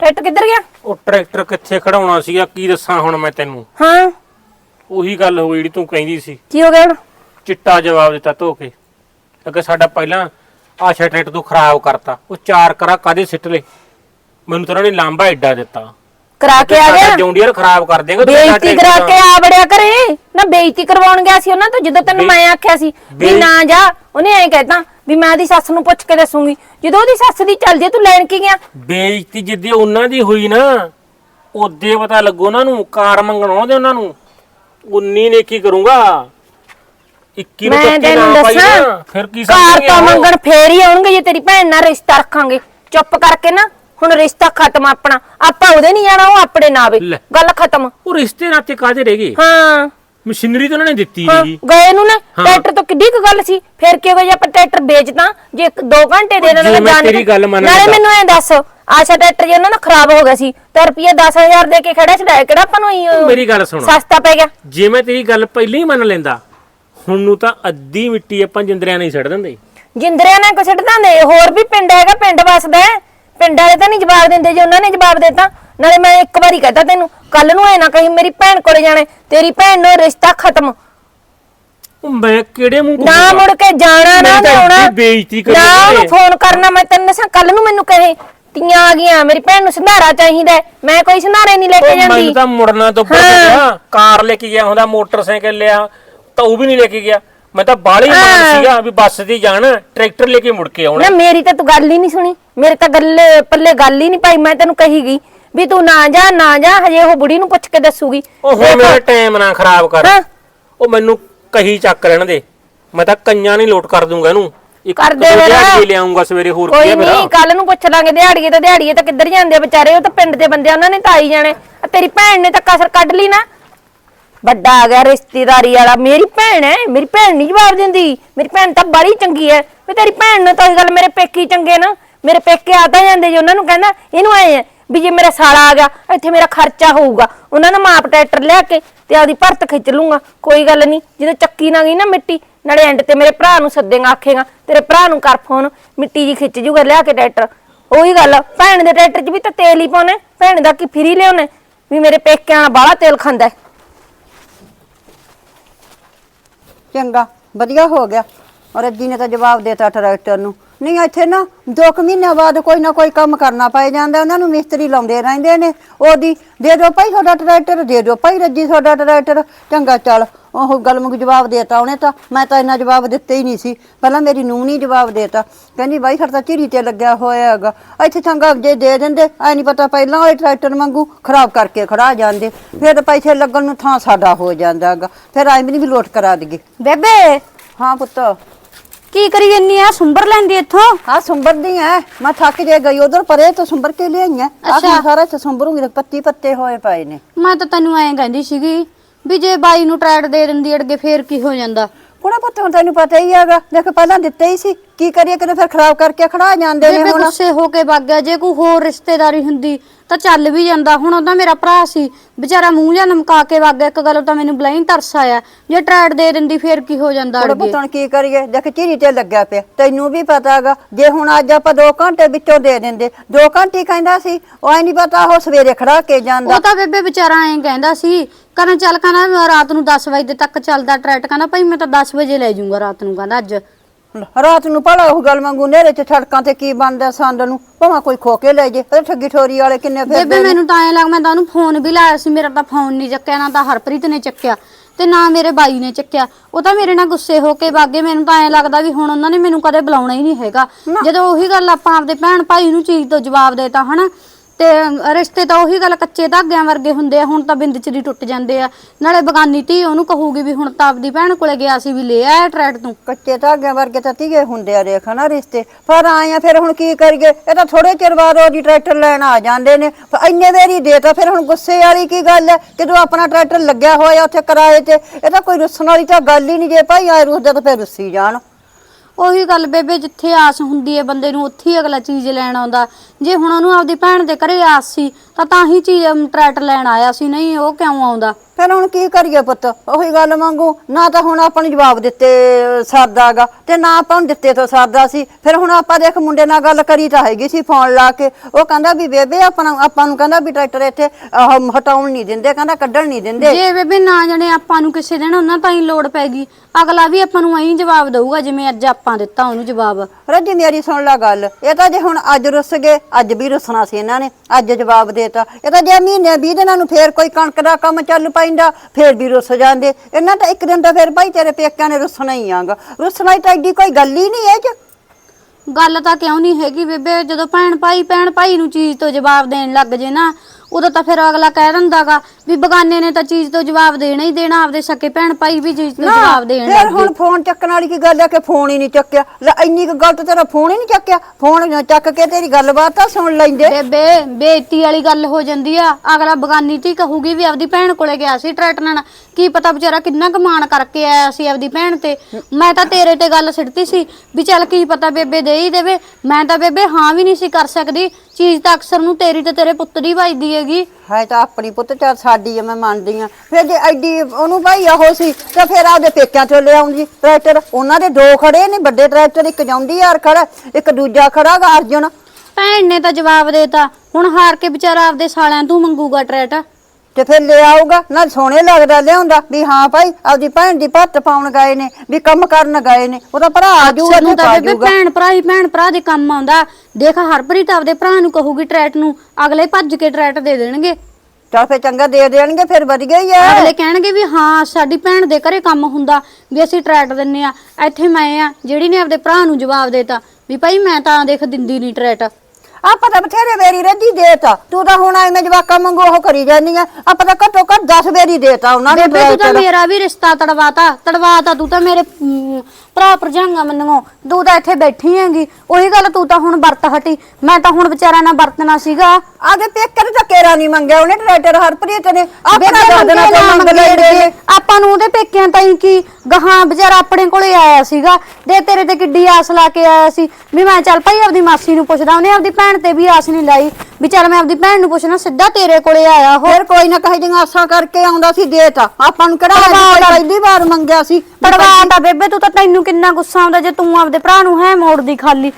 ਟਰੈਕਟਰ ਕਿੱਧਰ ਗਿਆ? ਉਹ ਟਰੈਕਟਰ ਕਿੱਥੇ ਖੜਾਉਣਾ ਸੀਗਾ ਕੀ ਦੱਸਾਂ ਹੁਣ ਮੈਂ ਤੈਨੂੰ? ਹਾਂ। ਉਹੀ ਗੱਲ ਹੋਈ ਜਿਹੜੀ ਤੂੰ ਕਹਿੰਦੀ ਸੀ। ਕੀ ਹੋ ਗਿਆ ਹੁਣ? ਚਿੱਟਾ ਜਵਾਬ ਦਿੱਤਾ ਧੋ ਕੇ। ਕਿ ਸਾਡਾ ਪਹਿਲਾਂ ਆਸ਼ਾ ਟਰੈਕਟਰ ਤੋਂ ਖਰਾਬ ਕਰਤਾ। ਉਹ ਚਾਰ ਕਰਾ ਕਾਦੇ ਸਿੱਟ ਲੇ ਮੈਨੂੰ ਤਾਂ ਉਹਨਾਂ ਨੇ ਲਾਂਬਾ ਐਡਾ ਦਿੱਤਾ। ਕਰਾ ਕੇ ਆ ਗਿਆ। ਜੌਂਡੀਅਰ ਖਰਾਬ ਕਰ ਦੇਗਾ ਬੇਇੱਜ਼ਤੀ ਕਰਾ ਕੇ ਆ ਬੜਿਆ ਕਰੇ। ਨਾ ਬੇਇੱਜ਼ਤੀ ਕਰਵਾਉਣ ਗਿਆ ਸੀ ਉਹਨਾਂ ਤੋਂ ਜਦੋਂ ਤੈਨੂੰ ਮੈਂ ਆਖਿਆ ਸੀ ਵੀ ਨਾ ਜਾ ਉਹਨੇ ਐਂ ਕਹਿਤਾ ਵੀ ਮੈਂ ਉਹਦੀ ਸੱਸ ਨੂੰ ਪੁੱਛ ਕੇ ਦੱਸੂਗੀ। ਜਦੋਂ ਉਹਦੀ ਸੱਸ ਦੀ ਚੱਲ ਜੇ ਤੂੰ ਲੈਣ ਕੀ ਗਿਆ? ਬੇਇੱਜ਼ਤੀ ਜਿੱਦੇ ਉਹਨਾਂ ਦੀ ਹੋਈ ਨਾ ਉਹਦੇ ਪਤਾ ਲੱਗੋ ਉਹਨਾਂ ਨੂੰ ਕਾਰ ਮੰਗਣ ਆਉਂਦੇ ਉਹਨਾਂ ਨੂੰ। 19 ਨੇ ਕੀ ਕਰੂੰਗਾ। 21 ਨੂੰ ਮੈਂ ਕੱਤੀ ਤੈਨੂੰ ਨਾ ਪਾਈ ਦੱਸਾਂ ਨਾ ਫਿਰ ਕੀ ਘਰ ਸਮਝਣਗੇ ਤੋਂ ਉਹ? ਮੰਗਣ ਫੇਰ ਹੀ ਆਉਣਗੇ ਜੇ ਤੇਰੀ ਭੈਣ ਨਾਲ ਰਿਸ਼ਤਾ ਰੱਖਾਂਗੇ ਚੁੱਪ ਕਰਕੇ ਨਾ ਹੁਣ ਰਿਸ਼ਤਾ ਖਤਮ ਆਪਣਾ ਆਪਾਂ ਉਹਦੇ ਨਹੀਂ ਜਾਣਾ ਉਹ ਆਪਣੇ ਨਾਲ ਵੇ ਲੈ। ਗੱਲ ਖਤਮ ਉਹ ਰਿਸ਼ਤੇ ਨਾਤੇ ਕਾਦੇ ਰਹਿ ਗਏ ਹਾਂ ਮਸ਼ੀਨਰੀ ਤਾਂ ਉਹਨਾਂ ਨੇ ਦਿੱਤੀ ਹਾਂ, ਨਹੀਂ ਗਏ ਨੂੰ ਨਾ ਹਾਂ। ਟਰੈਕਟਰ ਤੋਂ ਕਿੱਡੀ ਕੁ ਗੱਲ ਸੀ ਫਿਰ ਕੀ ਹੋਇਆ ਜੇ ਆਪਾਂ ਟਰੈਕਟਰ ਵੇਚਦਾ ਜੇ 2 ਘੰਟੇ ਦੇ ਉਹ ਦੇਣਾ ਜੇ ਮੈਂ ਜਾਣ ਤੇਰੀ ਗੱਲ ਮੰਨ ਨਾਲੇ ਲੈਂਦਾ। ਮੈਨੂੰ ਐਂ ਦੱਸ ਆਸ਼ਾ ਟਰੈਕਟਰ ਜੇ ਉਹਨਾਂ ਦਾ ਖਰਾਬ ਹੋ ਗਿਆ ਸੀ ਤਾਂ ਰੁਪਈਆ 10000 ਦੇ ਕੇ ਖੜਾ ਛਡਾਇਆ ਕਿਹੜਾ ਆਪਾਂ ਨੂੰ ਮੇਰੀ ਗੱਲ ਸੁਣੋ। ਸਸਤਾ ਪੈ ਗਿਆ ਜੇ ਮੈਂ ਤੇਰੀ ਗੱਲ ਪਹਿਲਾਂ ਹੀ ਮੰਨ ਲੈਂਦਾ ਹੁਣ ਨੂੰ ਤਾਂ ਅੱਧੀ ਮਿੱਟੀ ਆਪਾਂ ਜਿੰਦਰਿਆਂ ਨਹੀਂ ਛੱਡ ਦਿੰਦੇ ਜਿੰਦਰਿਆਂ ਨਾਲ ਕੁਛ ਢਾਂਦੇ ਹੋਰ ਵੀ ਪਿੰਡ ਹੈਗਾ ਪਿੰਡ ਵਸਦਾ ਹੈ। ਪਿੰਡ ਵਾਲੇ ਤਾਂ ਨਹੀਂ ਜਵਾਬ ਦਿੰਦੇ ਜੇ ਉਹਨਾਂ ਨੇ ਜਵਾਬ ਦਿੱਤਾ ਨਾਲੇ ਮੈਂ ਇੱਕ ਵਾਰੀ ਕਹਤਾ ਤੈਨੂੰ ਕੱਲ ਨੂੰ ਐ ਨਾ ਕਹੀਂ ਮੇਰੀ ਭੈਣ ਕੋਲੇ ਜਾਣੇ ਤੇਰੀ ਭੈਣ ਨੂੰ ਰਿਸ਼ਤਾ ਖਤਮ ਉਹ ਮੈਂ ਕਿਹੜੇ ਮੂੰਹ ਤੋਂ ਨਾ? ਮੁੜ ਕੇ ਜਾਣਾ ਨਾ ਤਾਂ ਇੱਡੀ ਬੇਇੱਜ਼ਤੀ ਕਰੀ ਨਾ ਉਹਨੂੰ। ਫੋਨ ਕਰਨਾ ਮੈਂ ਤੈਨੂੰ ਦੱਸਾਂ ਕੱਲ ਨੂੰ ਮੈਨੂੰ ਕਹੇ ਤੀਆਂ ਆ ਗਈਆਂ ਮੇਰੀ ਭੈਣ ਨੂੰ ਸੰਧਾਰਾ ਚਾਹੀਦਾ ਹੈ। ਮੈਂ ਕੋਈ ਸੰਧਾਰੇ ਨਹੀਂ ਲੈ ਕੇ ਉਹ ਜਾਂਦੀ ਮੈਨੂੰ ਤਾਂ ਮੁੜਨਾ ਤੋਂ। ਗਿਆ ਕਾਰ ਲੈ ਕੇ ਗਿਆ ਹੁੰਦਾ ਮੋਟਰਸਾਈਕਲ ਲਿਆ ਤਾਂ ਉਹ ਵੀ ਨਹੀਂ ਲੈ ਕੇ ਗਿਆ। ਮੈਂ ਤਾਂ ਬਾਹਲੀ ਮਾਨ। ਸੀਗਾ ਵੀ ਬੱਸ ਤੇ ਜਾਣਾ ਟਰੈਕਟਰ ਲੈ ਕੇ ਮੁੜ ਕੇ ਆਉਣਾ। ਨਾ ਮੇਰੀ ਤਾਂ ਤੂੰ ਗੱਲ ਹੀ ਨਹੀਂ ਸੁਣੀ। ਮੇਰੇ ਤਾਂ ਗੱਲ ਪੱਲੇ ਗੱਲ ਹੀ ਨਹੀਂ ਪਾਈ ਮੈਂ ਤੈਨੂੰ ਕਹੀ ਗਈ ਵੀ ਤੂੰ ਨਾ ਜਾ ਨਾ ਜਾ ਹਜੇ ਉਹ ਬੁੜੀ ਨੂੰ ਪੁੱਛ ਕੇ ਦੱਸੂਗੀ। ਉਹ ਹੁਣ ਮੇਰਾ ਟਾਈਮ ਨਾ ਖਰਾਬ ਕਰ। ਉਹ ਮੈਨੂੰ ਕਹੀ ਚੱਕ ਲੈਣ ਦੇ। ਮੈਂ ਤਾਂ ਕੰਨਾਂ ਨਹੀਂ ਲੋਟ ਕਰ ਦੂੰਗਾ ਇਹਨੂੰ। ਇੱਕ ਕਰ ਦੇ ਦੋ ਮੇਰਾ। ਦਿਹਾੜੀ ਲਿਆਉਂਗਾ ਸਵੇਰੇ ਹੋਰ ਕੀ ਹੈ ਮੇਰਾ। ਨਹੀਂ ਕੱਲ ਨੂੰ ਪੁੱਛ ਲਾਂਗੇ ਦਿਹਾੜੀਏ ਤਾਂ ਦਿਹਾੜੀਏ ਤਾਂ ਕਿੱਧਰ ਜਾਂਦੇ ਵਿਚਾਰੇ ਉਹ ਤਾਂ ਪਿੰਡ ਦੇ ਬੰਦੇ ਉਹਨਾਂ ਨੇ ਤਾਂ ਆਈ ਜਾਣੇ। ਤੇਰੀ ਭੈਣ ਨੇ ਤਾਂ ਕਸਰ ਕੱਢ ਲਈ ਨਾ। ਵੱਡਾ ਆ ਗਿਆ ਰਿਸ਼ਤੇਦਾਰੀ ਵਾਲਾ ਮੇਰੀ ਭੈਣ ਹੈ ਮੇਰੀ ਭੈਣ ਨਹੀਂ ਜਵਾਬ ਦਿੰਦੀ। ਮੇਰੀ ਭੈਣ ਤਾਂ ਬੜੀ ਚੰਗੀ ਹੈ ਵੀ ਤੇਰੀ ਭੈਣ ਨੂੰ ਤਾਂ ਇਹ ਗੱਲ ਮੇਰੇ ਪੇਕੀ ਚੰਗੇ ਨਾ। ਮੇਰੇ ਪੇਕੇ ਆ ਤਾਂ ਜਾਂਦੇ ਜੀ ਉਹਨਾਂ ਨੂੰ ਕਹਿੰਦਾ ਇਹਨੂੰ ਐ ਹੈ ਵੀ ਜੇ ਮੇਰਾ ਸਾਲਾ ਆ ਗਿਆ ਇੱਥੇ ਮੇਰਾ ਖਰਚਾ ਹੋਊਗਾ। ਉਹਨਾਂ ਦਾ ਮਾਪ ਟਰੈਕਟਰ ਲਿਆ ਕੇ ਤੇ ਆਪਦੀ ਭਰਤ ਖਿੱਚ ਲੂੰਗਾ। ਕੋਈ ਗੱਲ ਨਹੀਂ ਜਦੋਂ ਚੱਕੀ ਨਾ ਗਈ ਨਾ ਮਿੱਟੀ ਨਾਲੇ ਐਂਡ ਤੇ ਮੇਰੇ ਭਰਾ ਨੂੰ ਸੱਦੇਗਾ ਆਖੇਗਾ ਤੇਰੇ ਭਰਾ ਨੂੰ ਕਰ ਫੋਨ ਮਿੱਟੀ ਜੀ ਖਿੱਚ ਜੂਗਾ ਲਿਆ ਕੇ ਟਰੈਕਟਰ। ਉਹੀ ਗੱਲ ਆ, ਭੈਣ ਦੇ ਟਰੈਕਟਰ 'ਚ ਵੀ ਤਾਂ ਤੇਲ ਹੀ ਪਾਉਣੇ ਭੈਣ ਦਾ ਕੀ ਫਰੀ ਲਿਆਉਣੇ? ਵੀ ਮੇਰੇ ਪੇਕਿਆਂ ਵਾਲਾ ਬਾਹਲਾ ਤੇਲ ਖਾਂਦਾ ਹੈ ਚੰਗਾ ਵਧੀਆ ਹੋ ਗਿਆ। ਔਰ ਅੱਜੀ ਨੇ ਤਾਂ ਜਵਾਬ ਦੇਤਾ ਟਰੈਕਟਰ ਨੂੰ। ਨਹੀਂ ਇੱਥੇ ਨਾ 2 ਮਹੀਨਿਆਂ ਬਾਅਦ ਕੋਈ ਨਾ ਕੋਈ ਕੰਮ ਕਰਨਾ ਪੈ ਜਾਂਦਾ ਉਹਨਾਂ ਨੂੰ ਮਿਸਤਰੀ ਲਾਉਂਦੇ ਰਹਿੰਦੇ ਨੇ। ਉਹਦੀ ਦੇ ਦਿਓ ਭਾਈ ਤੁਹਾਡਾ ਟਰੈਕਟਰ ਦੇ ਦਿਓ ਭਾਈ ਰੱਜੀ ਤੁਹਾਡਾ ਟਰੈਕਟਰ। ਚੰਗਾ ਚੱਲ ਉਹ ਗੱਲ ਮੈਨੂੰ ਜਵਾਬ ਦੇਤਾ ਉਹਨੇ ਤਾਂ। ਮੈਂ ਤਾਂ ਇੰਨਾ ਜਵਾਬ ਦਿੱਤੇ ਹੀ ਨਹੀਂ ਸੀ। ਪਹਿਲਾਂ ਮੇਰੀ ਨੂੰਹ ਨੇ ਜਵਾਬ ਦੇਤਾ। ਕਹਿੰਦੀ ਬਾਈ ਸਾਡਾ ਤਾਂ ਝਿਰੀ ਤੇ ਲੱਗਿਆ ਹੋਇਆ ਹੈਗਾ। ਇੱਥੇ ਚੰਗਾ ਜੇ ਦੇ ਦਿੰਦੇ ਐ ਨਹੀਂ ਪਤਾ ਪਹਿਲਾਂ ਵਾਲੇ ਟਰੈਕਟਰ ਵਾਂਗੂ ਖਰਾਬ ਕਰਕੇ ਖੜਾ ਜਾਂਦੇ। ਫਿਰ ਪੈਸੇ ਲੱਗਣ ਨੂੰ ਥਾਂ ਸਾਡਾ ਹੋ ਜਾਂਦਾ ਹੈਗਾ। ਫਿਰ ਐਂ ਵੀ ਨਹੀਂ ਵੀ ਲੋਟ ਕਰਾ ਦਈਏ। ਬੇਬੇ! ਹਾਂ ਪੁੱਤ। ਕੀ ਕਰੀ ਜੰਨੀ ਆ? ਸੁੰਬਰ ਲੈਂਦੀ ਇੱਥੋਂ? ਆ ਸੁੰਬਰਦੀ ਐ। ਮੈਂ ਥੱਕ ਜੇ ਗਈ ਉਧਰ ਪਰੇ ਤੋਂ ਸੁੰਬਰ ਕੇ ਲਿਆਈਆਂ ਆ ਅੱਛਾ। ਸਾਰਾ ਇੱਥੇ ਸੁੰਬਰੂਗੀ ਤੇ ਪੱਤੀ ਪੱਤੇ ਹੋਏ ਪਏ ਨੇ। ਮੈਂ ਤਾਂ ਤੈਨੂੰ ਐਂ ਕਹਿੰਦੀ ਸੀਗੀ ਵੀ ਜੇ ਬਾਈ ਨੂੰ ਟਰੈਟ ਦੇ ਦਿੰਦੀ ਅੜਗੇ ਫੇਰ ਕੀ ਹੋ ਜਾਂਦਾ? ਕੋਣਾ ਪੁੱਤ ਹੁਣ ਤੈਨੂੰ ਪਤਾ ਹੀ ਹੈਗਾ ਦੇਖ ਪਹਿਲਾਂ ਦਿੱਤੇ ਹੀ ਸੀ ਕੀ ਕਰੀਏ ਕਿਤੇ ਫਿਰ ਖਰਾਬ ਕਰਕੇ ਖੜਾ ਜਾਂਦੇ ਨੇ ਬੇਬੇ ਹੁਣ। ਗੁੱਸੇ ਹੋ ਕੇ ਵਗ ਗਿਆ ਜੇ ਕੋਈ ਹੋਰ ਰਿਸ਼ਤੇਦਾਰੀ ਹੁੰਦੀ ਤਾਂ ਚੱਲ ਵੀ ਜਾਂਦਾ। ਹੁਣ ਉਹਦਾ ਮੇਰਾ ਭਰਾ ਸੀ ਵਿਚਾਰਾ ਮੂੰਹ ਜਾਂ ਨਮਕਾ ਕੇ ਵਗ ਗਿਆ ਇੱਕ ਗੱਲ ਤਾਂ ਮੈਨੂੰ ਬਲਾਈ ਤਰਸ ਆਇਆ। ਜੇ ਟਰੈਟ ਦੇ ਦਿੰਦੀ ਫੇਰ ਕੀ ਹੋ ਜਾਂਦਾ ਕੋਣਾ ਅੜਗੇ ਪੁੱਤ ਹੁਣ ਕੀ ਕਰੀਏ? ਦੇਖ ਝੀਰੀ ਤੇ ਲੱਗਿਆ ਪਿਆ। ਤੈਨੂੰ ਵੀ ਪਤਾ ਹੈਗਾ ਜੇ ਹੁਣ ਅੱਜ ਆਪਾਂ 2 ਘੰਟੇ ਵਿੱਚੋਂ ਦੇ ਦਿੰਦੇ 2 ਘੰਟੇ ਹੀ ਕਹਿੰਦਾ ਸੀ ਉਹ ਐ ਨਹੀਂ ਪਤਾ ਉਹ ਸਵੇਰੇ ਖੜਾ ਕੇ ਜਾਂਦਾ। ਉਹ ਤਾਂ ਬੇਬੇ ਵਿਚਾਰਾ ਐਂ ਕਹਿੰਦਾ ਸੀ ਕਹਿੰਦਾ ਚੱਲ ਕਹਿੰਦਾ ਰਾਤ ਨੂੰ 10 ਵਜੇ ਤੱਕ ਚੱਲਦਾ ਟਰੈਟ ਕਹਿੰਦਾ ਭਾਈ ਮੈਂ ਤਾਂ 10 ਵਜੇ ਲੈ ਜਾਊਂਗਾ ਰਾਤ ਨੂੰ ਕਹਿੰਦਾ ਅੱਜ। ਰਾਤ ਨੂੰ ਭਲਾ ਉਹ ਗੱਲ ਮੰਗੂ ਨੇਰੇ ਚ ਸੜਕਾਂ ਤੇ ਕੀ ਬਣਦਾ ਸੰਦ ਨੂੰ ਭਾਵੇਂ ਕੋਈ ਖੋ ਕੇ ਲੈ ਜੇ ਇਹ ਠੱਗੀ ਠੋਰੀ ਵਾਲੇ ਕਿੰਨੇ ਬੇਬੇ ਫਿਰਦੇ ਨੇ। ਮੈਨੂੰ ਤਾਂ ਐਂ ਲੱਗ ਮੈਂ ਤਾਂ ਉਹਨੂੰ ਫੋਨ ਵੀ ਲਾਇਆ ਸੀ ਮੇਰਾ ਤਾਂ ਫੋਨ ਨਹੀਂ ਚੱਕਿਆ ਨਾ ਤਾਂ ਹਰਪ੍ਰੀਤ ਨੇ ਚੱਕਿਆ ਤੇ ਨਾ ਮੇਰੇ ਬਾਈ ਨੇ ਚੱਕਿਆ। ਉਹ ਤਾਂ ਮੇਰੇ ਨਾਲ ਗੁੱਸੇ ਹੋ ਕੇ ਵਾਗੇ ਮੈਨੂੰ ਤਾਂ ਐਂ ਲੱਗਦਾ ਵੀ ਹੁਣ ਉਹਨਾਂ ਨੇ ਮੈਨੂੰ ਕਦੇ ਬੁਲਾਉਣਾ ਹੀ ਨਹੀਂ ਹੈਗਾ। ਜਦੋਂ ਉਹੀ ਗੱਲ ਆਪਾਂ ਆਪਦੇ ਭੈਣ ਭਾਈ ਨੂੰ ਚੀਜ਼ ਤੋਂ ਜਵਾਬ ਦੇਤਾ ਹਨਾ ਤੇ ਰਿਸ਼ਤੇ ਤਾਂ ਉਹੀ ਗੱਲ ਕੱਚੇ ਧਾਗਿਆਂ ਵਰਗੇ ਹੁੰਦੇ ਆ, ਹੁਣ ਤਾਂ ਬਿੰਦ ਚ ਦੀ ਟੁੱਟ ਜਾਂਦੇ ਆ। ਨਾਲੇ ਬਗਾਨੀ ਧੀ ਉਹਨੂੰ ਕਹੂਗੀ ਵੀ ਹੁਣ ਤਾਂ ਆਪਦੀ ਭੈਣ ਕੋਲੇ ਗਿਆ ਸੀ ਵੀ ਲੈ ਆਇਆ ਟਰੈਟ ਤੂੰ। ਕੱਚੇ ਧਾਗਿਆਂ ਵਰਗੇ ਤਾਂ ਧੀਏ ਹੁੰਦੇ ਆ, ਦੇਖ ਨਾ ਰਿਸ਼ਤੇ। ਪਰ ਆਏ ਆ, ਫਿਰ ਹੁਣ ਕੀ ਕਰੀਏ? ਇਹ ਤਾਂ ਥੋੜੇ ਚਿਰ ਬਾਅਦ ਉਹਦੀ ਟਰੈਕਟਰ ਲੈਣ ਆ ਜਾਂਦੇ ਨੇ। ਪਰ ਇੰਨੇ ਵੇਰੀ ਦੇ ਤਾਂ ਫਿਰ ਹੁਣ ਗੁੱਸੇ ਵਾਲੀ ਕੀ ਗੱਲ ਹੈ? ਜਦੋਂ ਆਪਣਾ ਟਰੈਕਟਰ ਲੱਗਿਆ ਹੋਇਆ ਉੱਥੇ ਕਿਰਾਏ ਤੇ, ਇਹ ਤਾਂ ਕੋਈ ਰੁੱਸਣ ਵਾਲੀ ਤਾਂ ਗੱਲ ਹੀ ਨਹੀਂ ਜੇ ਭਾਈ ਆਏ ਰੁੱਸਦੇ ਤਾਂ ਫਿਰ ਰੁੱਸੀ ਜਾਣ। ਉਹੀ ਗੱਲ ਬੇਬੇ ਜਿੱਥੇ ਆਸ ਹੁੰਦੀ ਹੈ ਬੰਦੇ ਨੂੰ, ਉੱਥੇ ਹੀ ਅਗਲਾ ਚੀਜ਼ ਲੈਣ ਆਉਂਦਾ। ਜੇ ਹੁਣ ਉਹਨੂੰ ਆਪਦੀ ਭੈਣ ਦੇ ਘਰੇ ਆਸ ਸੀ ਤਾਂ ਤਾਂ ਹੀ ਚੀਜ਼ ਟਰੈਟ ਲੈਣ ਆਇਆ ਸੀ ਨਹੀਂ ਉਹ ਕਿਉਂ ਆਉਂਦਾ? ਫਿਰ ਹੁਣ ਕੀ ਕਰੀਏ ਪੁੱਤ? ਉਹੀ ਗੱਲ ਮੰਗੂ ਨਾ ਤਾਂ ਹੁਣ ਆਪਾਂ ਨੂੰ ਜਵਾਬ ਦਿੱਤੇ ਸਰਦਾਗਾ ਤੇ ਨਾ ਆਪਾਂ ਨੂੰ ਦਿੱਤੇ ਤੋਂ ਸਰਦਾ ਸੀ। ਫਿਰ ਹੁਣ ਆਪਾਂ ਦੇਖ ਮੁੰਡੇ ਨਾਲ ਗੱਲ ਕਰੀ ਤਾਂ ਹੈਗੀ ਸੀ ਫੋਨ ਲਾ ਕੇ। ਉਹ ਕਹਿੰਦਾ ਵੀ ਬੇਬੇ ਆਪਣਾ ਆਪਾਂ ਨੂੰ ਕਹਿੰਦਾ ਵੀ ਟਰੈਕਟਰ ਇੱਥੇ ਆਹ, ਹਟਾਉਣ ਨਹੀਂ ਦਿੰਦੇ ਕਹਿੰਦਾ ਕੱਢਣ ਨਹੀਂ ਦਿੰਦੇ। ਜੇ ਬੇਬੇ ਨਾ ਜਣੇ ਆਪਾਂ ਨੂੰ ਕਿਸੇ ਦਿਨ ਉਹਨਾਂ ਤਾਂ ਹੀ ਲੋੜ ਪੈਗੀ ਅਗਲਾ ਵੀ ਆਪਾਂ ਨੂੰ ਐਂ ਜਵਾਬ ਦਊਗਾ ਜਿਵੇਂ ਅੱਜ ਆਪਾਂ ਦਿੱਤਾ ਉਹਨੂੰ ਜਵਾਬ। ਰੱਜੀ ਮੇਰੀ ਸੁਣ ਲੈ ਗੱਲ ਇਹ ਤਾਂ ਜੇ ਹੁਣ ਅੱਜ ਰੁੱਸ ਗਏ ਅੱਜ ਵੀ ਰੁੱਸਣਾ ਸੀ ਇਹਨਾਂ ਨੇ ਅੱਜ ਜਵਾਬ ਦੇਤਾ ਇਹ ਤਾਂ ਜੇ ਮਹੀਨੇ 20 ਦਿਨਾਂ ਨੂੰ ਫੇਰ ਕੋਈ ਕਣਕ ਦਾ ਕੰਮ ਚੱਲ ਪੈਂਦਾ, ਫੇਰ ਵੀ ਰੁੱਸ ਜਾਂਦੇ। ਇਹਨਾਂ ਤਾਂ ਇੱਕ ਦਿਨ ਦਾ ਫੇਰ ਭਾਈ ਤੇਰੇ ਪੇਕਿਆਂ ਨੇ ਰੁੱਸਣਾ ਹੀ ਆਂਗਾ। ਰੁੱਸਣਾ ਹੀ ਤਾਂ ਐਡੀ ਕੋਈ ਗੱਲ ਹੀ ਨਹੀਂ ਇਹ ਚ। ਗੱਲ ਤਾਂ ਕਿਉਂ ਨਹੀਂ ਹੈਗੀ ਬੇਬੇ? ਜਦੋਂ ਭੈਣ ਭਾਈ ਭੈਣ ਭਾਈ ਨੂੰ ਚੀਜ਼ ਤੋਂ ਜਵਾਬ ਦੇਣ ਲੱਗ ਜੇ ਨਾ ਉਦੋਂ ਤਾਂ ਫਿਰ ਅਗਲਾ ਕਹਿ ਦਿੰਦਾਗਾ ਵੀ ਬਗਾਨੇ ਨੇ ਤਾਂ ਚੀਜ਼ ਤੋਂ ਜਵਾਬ ਦੇਣਾ ਹੀ ਦੇਣਾ ਆਪਦੇ ਸਕੇ ਭੈਣ ਭਾਈ ਵੀ ਚੀਜ਼ ਤੋਂ ਜਵਾਬ ਦੇਣ ਫੇਰ ਲੱਗ। ਹੁਣ ਫੋਨ ਚੱਕਣ ਵਾਲੀ ਕੀ ਗੱਲ ਹੈ ਕਿ ਫੋਨ ਹੀ ਨਹੀਂ ਚੱਕਿਆ? ਲੈ ਇੰਨੀ ਕੁ ਗੱਲ ਤਾਂ ਤੇਰਾ ਫੋਨ ਹੀ ਨਹੀਂ ਚੱਕਿਆ? ਫੋਨ ਚੱਕ ਕੇ ਤੇਰੀ ਗੱਲਬਾਤ ਤਾਂ ਸੁਣ ਲੈਂਦੇ। ਬੇਬੇ ਬੇਇੱਜ਼ਤੀ ਵਾਲੀ ਗੱਲ ਹੋ ਜਾਂਦੀ ਆ। ਅਗਲਾ ਬਗਾਨੀ ਧੀ ਕਹੂਗੀ ਵੀ ਆਪਦੀ ਭੈਣ ਕੋਲੇ ਗਿਆ ਸੀ ਟਰੈਟ ਨਾਲ ਕੀ ਪਤਾ ਵਿਚਾਰਾ ਕਿੰਨਾ ਕਮਾਣ ਕਰਕੇ ਆਇਆ ਸੀ ਆਪਦੀ ਭੈਣ ਤੇ। ਮੈਂ ਤਾਂ ਤੇਰੇ ਤੇ ਗੱਲ ਸਿੱਟਤੀ ਸੀ ਵੀ ਚੱਲ ਕੀ ਪਤਾ ਬੇਬੇ ਦੇ ਹੀ ਦੇਵੇ। ਮੈਂ ਤਾਂ ਬੇਬੇ ਹਾਂ ਵੀ ਨਹੀਂ ਸੀ ਕਰ ਸਕਦੀ। ਚੀਜ਼ ਤਾਂ ਅਕਸਰ ਨੂੰ ਤੇਰੀ ਤੇ ਤੇਰੇ ਪੁੱਤ ਦੀ ਵੱਜਦੀ ਹੈਗੀ। ਹੈ ਤਾਂ ਆਪਣੀ ਪੁੱਤ ਚੱਲ ਸਾਡੀ ਆ ਮੈਂ ਮੰਨਦੀ ਆ। ਫਿਰ ਜੇ ਐਡੀ ਉਹਨੂੰ ਭਾਈ ਉਹ ਸੀ ਤਾਂ ਫਿਰ ਆਪਦੇ ਪੇਕਿਆਂ ਤੋਂ ਲੈ ਆਉਂਦੀ ਟਰੈਕਟਰ। ਉਹਨਾਂ ਦੇ ਦੋ ਖੜੇ ਨੇ ਵੱਡੇ ਟਰੈਕਟਰ ਇੱਕ ਜੌਂਡੀ ਯਾਰ ਖੜਾ ਇੱਕ ਦੂਜਾ ਖੜਾ ਗਾ ਅਰਜਨ। ਭੈਣ ਨੇ ਤਾਂ ਜਵਾਬ ਦੇਤਾ ਹੁਣ ਹਾਰ ਕੇ ਵਿਚਾਰਾ ਆਪਦੇ ਸਾਲਿਆਂ ਤੋਂ ਮੰਗੂਗਾ ਟਰੈਟ ਤੇ ਫਿਰ ਲੈ ਆਊਗਾ ਨਾਲ ਸੋਹਣੇ ਲੱਗਦਾ ਲਿਆਉਂਦਾ ਵੀ ਹਾਂ ਭਾਈ ਆਪਦੀ ਭੈਣ ਦੀ ਪੱਤ ਪਾਉਣ ਗਏ ਨੇ ਵੀ ਕੰਮ ਕਰਨ ਗਏ ਨੇ ਉਹਦਾ ਭਰਾ ਆ ਜਾਊਗਾ ਨੂੰ ਤੇ ਬੇਬੇ ਭੈਣ ਭਰਾ ਹੀ ਭੈਣ ਭਰਾ ਦੇ ਕੰਮ ਆਉਂਦਾ। ਦੇਖ ਹਰਪ੍ਰੀਤ ਆਪਦੇ ਭਰਾ ਨੂੰ ਕਹੂਗੀ ਟਰੈਟ ਨੂੰ ਅਗਲੇ ਭੱਜ ਕੇ ਟਰੈਟ ਦੇ ਦੇਣਗੇ। ਚੱਲ ਫਿਰ ਚੰਗਾ ਦੇ ਦੇਣਗੇ ਫਿਰ ਵਧ ਗਿਆ ਹੀ ਆ। ਅਗਲੇ ਕਹਿਣਗੇ ਵੀ ਹਾਂ ਸਾਡੀ ਭੈਣ ਦੇ ਘਰੇ ਕੰਮ ਹੁੰਦਾ ਵੀ ਅਸੀਂ ਟਰੈਟ ਦਿੰਨੇ ਆ ਇੱਥੇ ਮੈਂ ਆ ਜਿਹੜੀ ਨੇ ਆਪਦੇ ਭਰਾ ਨੂੰ ਜਵਾਬ ਦੇਤਾ ਵੀ ਭਾਈ ਮੈਂ ਤਾਂ ਦੇਖ ਦਿੰਦੀ ਨਹੀਂ ਟਰੈਟ। ਆਪਾਂ ਤਾਂ ਬਥੇਰੇ ਵੇਰੀ ਰੱਜੀ ਦੇਤਾ। ਤੂੰ ਤਾਂ ਹੁਣ ਐਵੇਂ ਜਵਾਕਾਂ ਵਾਂਗੂ ਉਹ ਕਰੀ ਜਾਂਦੀ ਆ। ਆਪਾਂ ਤਾਂ ਘੱਟੋ ਘੱਟ 10 ਵੇਰੀ ਦੇਤਾ ਉਹਨਾਂ ਨੂੰ ਬੇਬੇ ਤੂੰ ਤਾਂ। ਮੇਰਾ ਵੀ ਰਿਸ਼ਤਾ ਤੜਵਾਤਾ। ਤੜਵਾਤਾ ਤੂੰ ਤਾਂ ਮੇਰੇ ਭਰਾ ਭਰਜਾਈਆਂ ਮੰਨੋ ਤੂੰ ਤਾਂ ਇੱਥੇ ਬੈਠੀ ਹੈਗੀ। ਉਹੀ ਗੱਲ ਤੂੰ ਤਾਂ ਹੁਣ ਵਰਤ ਹਟੀ। ਮੈਂ ਤਾਂ ਹੁਣ ਵਿਚਾਰਾ ਨਾਲ ਵਰਤਣਾ ਸੀਗਾ। ਆਗੇ ਪੇਕੇ ਤਾਂ ਕੇਰਾ ਨਹੀਂ ਮੰਗਿਆ ਉਹਨੇ ਟਰੈਕਟਰ ਹਰਪ੍ਰੀਤ ਨੇ ਆਪਣਾ ਮੰਗੇ ਤੋਂ ਨਾ ਮੰਗ ਲੈਂਦੇ ਆਪਾਂ ਨੂੰ ਉਹਦੇ ਪੇਕਿਆਂ ਤਾਈਂ ਕੀ? ਗਾਹਾਂ ਵਿਚਾਰਾ ਆਪਣੇ ਕੋਲੇ ਆਇਆ ਸੀਗਾ। ਦੇ ਤੇਰੇ ਤੇ ਕਿੱਡੀ ਆਸ ਲਾ ਕੇ ਆਇਆ ਸੀ। ਵੀ ਮੈਂ ਚੱਲ ਭਾਈ ਆਪਦੀ ਮਾਸੀ ਨੂੰ ਪੁੱਛਦਾ ਉਹਨੇ ਆਪਦੀ ਭੈਣ ਤੇ ਵੀ ਆਸ ਨਹੀਂ ਲਾਈ। ਵੀ ਚੱਲ ਮੈਂ ਆਪਦੀ ਭੈਣ ਨੂੰ ਪੁੱਛਣਾ ਸਿੱਧਾ ਤੇਰੇ ਕੋਲੇ ਆਇਆ ਉਹ। ਫਿਰ ਕੋਈ ਨਾ ਕਹੇ ਜਿਹੀਆਂ ਆਸਾਂ ਕਰਕੇ ਆਉਂਦਾ ਸੀ ਦੇਤਾ ਆਪਾਂ ਨੂੰ ਕਿਹੜਾ ਪਹਿਲੀ ਵਾਰ ਮੰਗਿਆ ਸੀ। ਪੜਵਾ ਤਾਂ ਬੇਬੇ ਤੂੰ ਤਾਂ ਤੈਨੂੰ ਕਿੰਨਾ ਗੁੱਸਾ ਆਉਂਦਾ ਜੇ ਤੂੰ ਆਪਦੇ ਭਰਾ ਨੂੰ ਹੈ ਮੋੜਦੀ ਖਾਲੀ।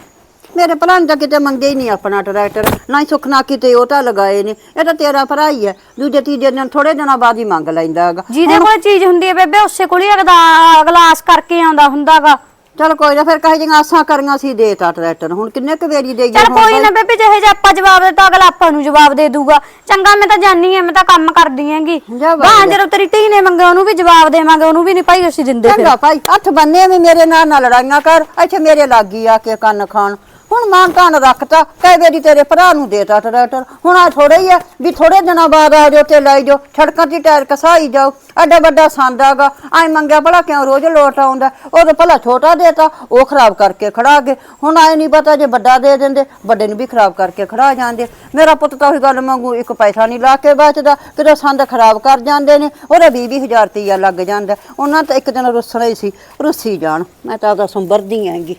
ਮੇਰੇ ਭਰਾ ਨੇ ਤਾਂ ਕਿਤੇ ਮੰਗੇ ਹੀ ਨਹੀਂ ਆਪਣਾ ਟਰੈਕਟਰ ਨਾ ਹੀ ਸੁਖਨਾ ਕਿਤੇ ਉਹ ਤਾਂ ਲਗਾਏ ਨੇ। ਇਹ ਤਾਂ ਤੇਰਾ ਭਰਾ ਹੀ ਹੈ ਦੂਜੇ ਤੀਜੇ ਦਿਨ ਥੋੜੇ ਦਿਨਾਂ ਬਾਅਦ ਹੀ ਮੰਗ ਲੈਂਦਾ ਹੈਗਾ। ਜਿਹਦੇ ਕੋਲ ਚੀਜ਼ ਹੁੰਦੀ ਹੈ ਬੇਬੇ ਉਸੇ ਕੋਲ ਹੀ ਅਗਦਾ ਅਗਲਾ ਆਸ ਕਰਕੇ ਆਉਂਦਾ ਹੁੰਦਾਗਾ। ਚਲ ਕੋਈ ਨਾ ਫਿਰ ਕਹੇ ਜਿਹੀਆਂ ਆਸਾਂ ਕਰੀਆਂ ਸੀ ਦੇਤਾ ਟਰੈਕਟਰ। ਹੁਣ ਕਿੰਨੇ ਕੁ ਵੇਰੀ ਦੇਈਏ ਚੱਲ ਕੋਈ? ਨਾ ਬੇਬੇ ਜਿਹੇ ਜੇ ਆਪਾਂ ਜਵਾਬ ਦਿੱਤਾ ਅਗਲਾ ਆਪਾਂ ਨੂੰ ਜਵਾਬ ਦੇ ਦੂਗਾ। ਚੰਗਾ ਮੈਂ ਤਾਂ ਜਾਣੀ ਆ ਮੈਂ ਤਾਂ ਕੰਮ ਕਰਦੀ ਆਂਗੀ ਜਾ ਗਾਂ ਜਦੋਂ ਤੇਰੀ ਧੀ ਨੇ ਮੰਗੇ ਉਹਨੂੰ ਵੀ ਜਵਾਬ ਦੇਵਾਂਗੇ ਉਹਨੂੰ ਵੀ ਨਹੀਂ ਭਾਈ ਅਸੀਂ ਦਿੰਦੇ ਫਿਰ। ਚੰਗਾ ਭਾਈ ਹੱਥ ਬੰਨੇ ਵੀ ਮੇਰੇ ਨਾਲ ਨਾ ਲੜਾਈਆਂ ਕਰ ਇੱਥੇ ਮੇਰੇ ਲਾਗੀ ਆ ਕੇ ਕੰਨ ਖਾਣ। ਹੁਣ ਮਾਂ ਕਾਨ ਰੱਖਤਾ ਕਈ ਵਾਰੀ ਤੇਰੇ ਭਰਾ ਨੂੰ ਦੇਤਾ ਟਰੈਕਟਰ ਹੁਣ ਆ ਥੋੜੇ ਹੀ ਆ ਵੀ ਥੋੜੇ ਦਿਨਾਂ ਬਾਅਦ ਆ ਜਾਓ ਤੇ ਲੈ ਜਾਓ, ਸੜਕਾਂ ਤੇ ਟਾਇਰ ਕਸਾਈ ਜਾਓ। ਐਡਾ ਵੱਡਾ ਸੰਦਾਗਾ ਐ ਮੰਗਿਆ ਭਲਾ ਕਿਉਂ ਰੋਜ਼ ਲੋਟ ਆਉਂਦਾ? ਉਹ ਤਾਂ ਭਲਾ ਛੋਟਾ ਦੇਤਾ, ਉਹ ਖਰਾਬ ਕਰਕੇ ਖੜਾ ਗਏ ਹੁਣ ਆਏ ਨਹੀਂ ਪਤਾ ਜੇ ਵੱਡਾ ਦੇ ਦਿੰਦੇ, ਵੱਡੇ ਨੂੰ ਵੀ ਖਰਾਬ ਕਰਕੇ ਖੜਾ ਜਾਂਦੇ। ਮੇਰਾ ਪੁੱਤ ਤਾਂ ਉਹੀ ਗੱਲ ਮੰਗੂ, ਇੱਕ ਪੈਸਾ ਨਹੀਂ ਲਾ ਕੇ ਬਚਦਾ ਕਿਤੇ ਸੰਦ ਖਰਾਬ ਕਰ ਜਾਂਦੇ ਨੇ, ਉਹਦਾ 20 ਹਜ਼ਾਰ ਰੁਪਈਆ ਲੱਗ ਜਾਂਦਾ। ਉਹਨਾਂ ਤਾਂ ਇੱਕ ਦਿਨ ਰੁੱਸਣਾ ਹੀ ਸੀ, ਰੁੱਸੀ ਜਾਣ, ਮੈਂ ਤਾਂ ਉਹਦਾ ਸੰਭਰਦੀ ਆਂਗੀ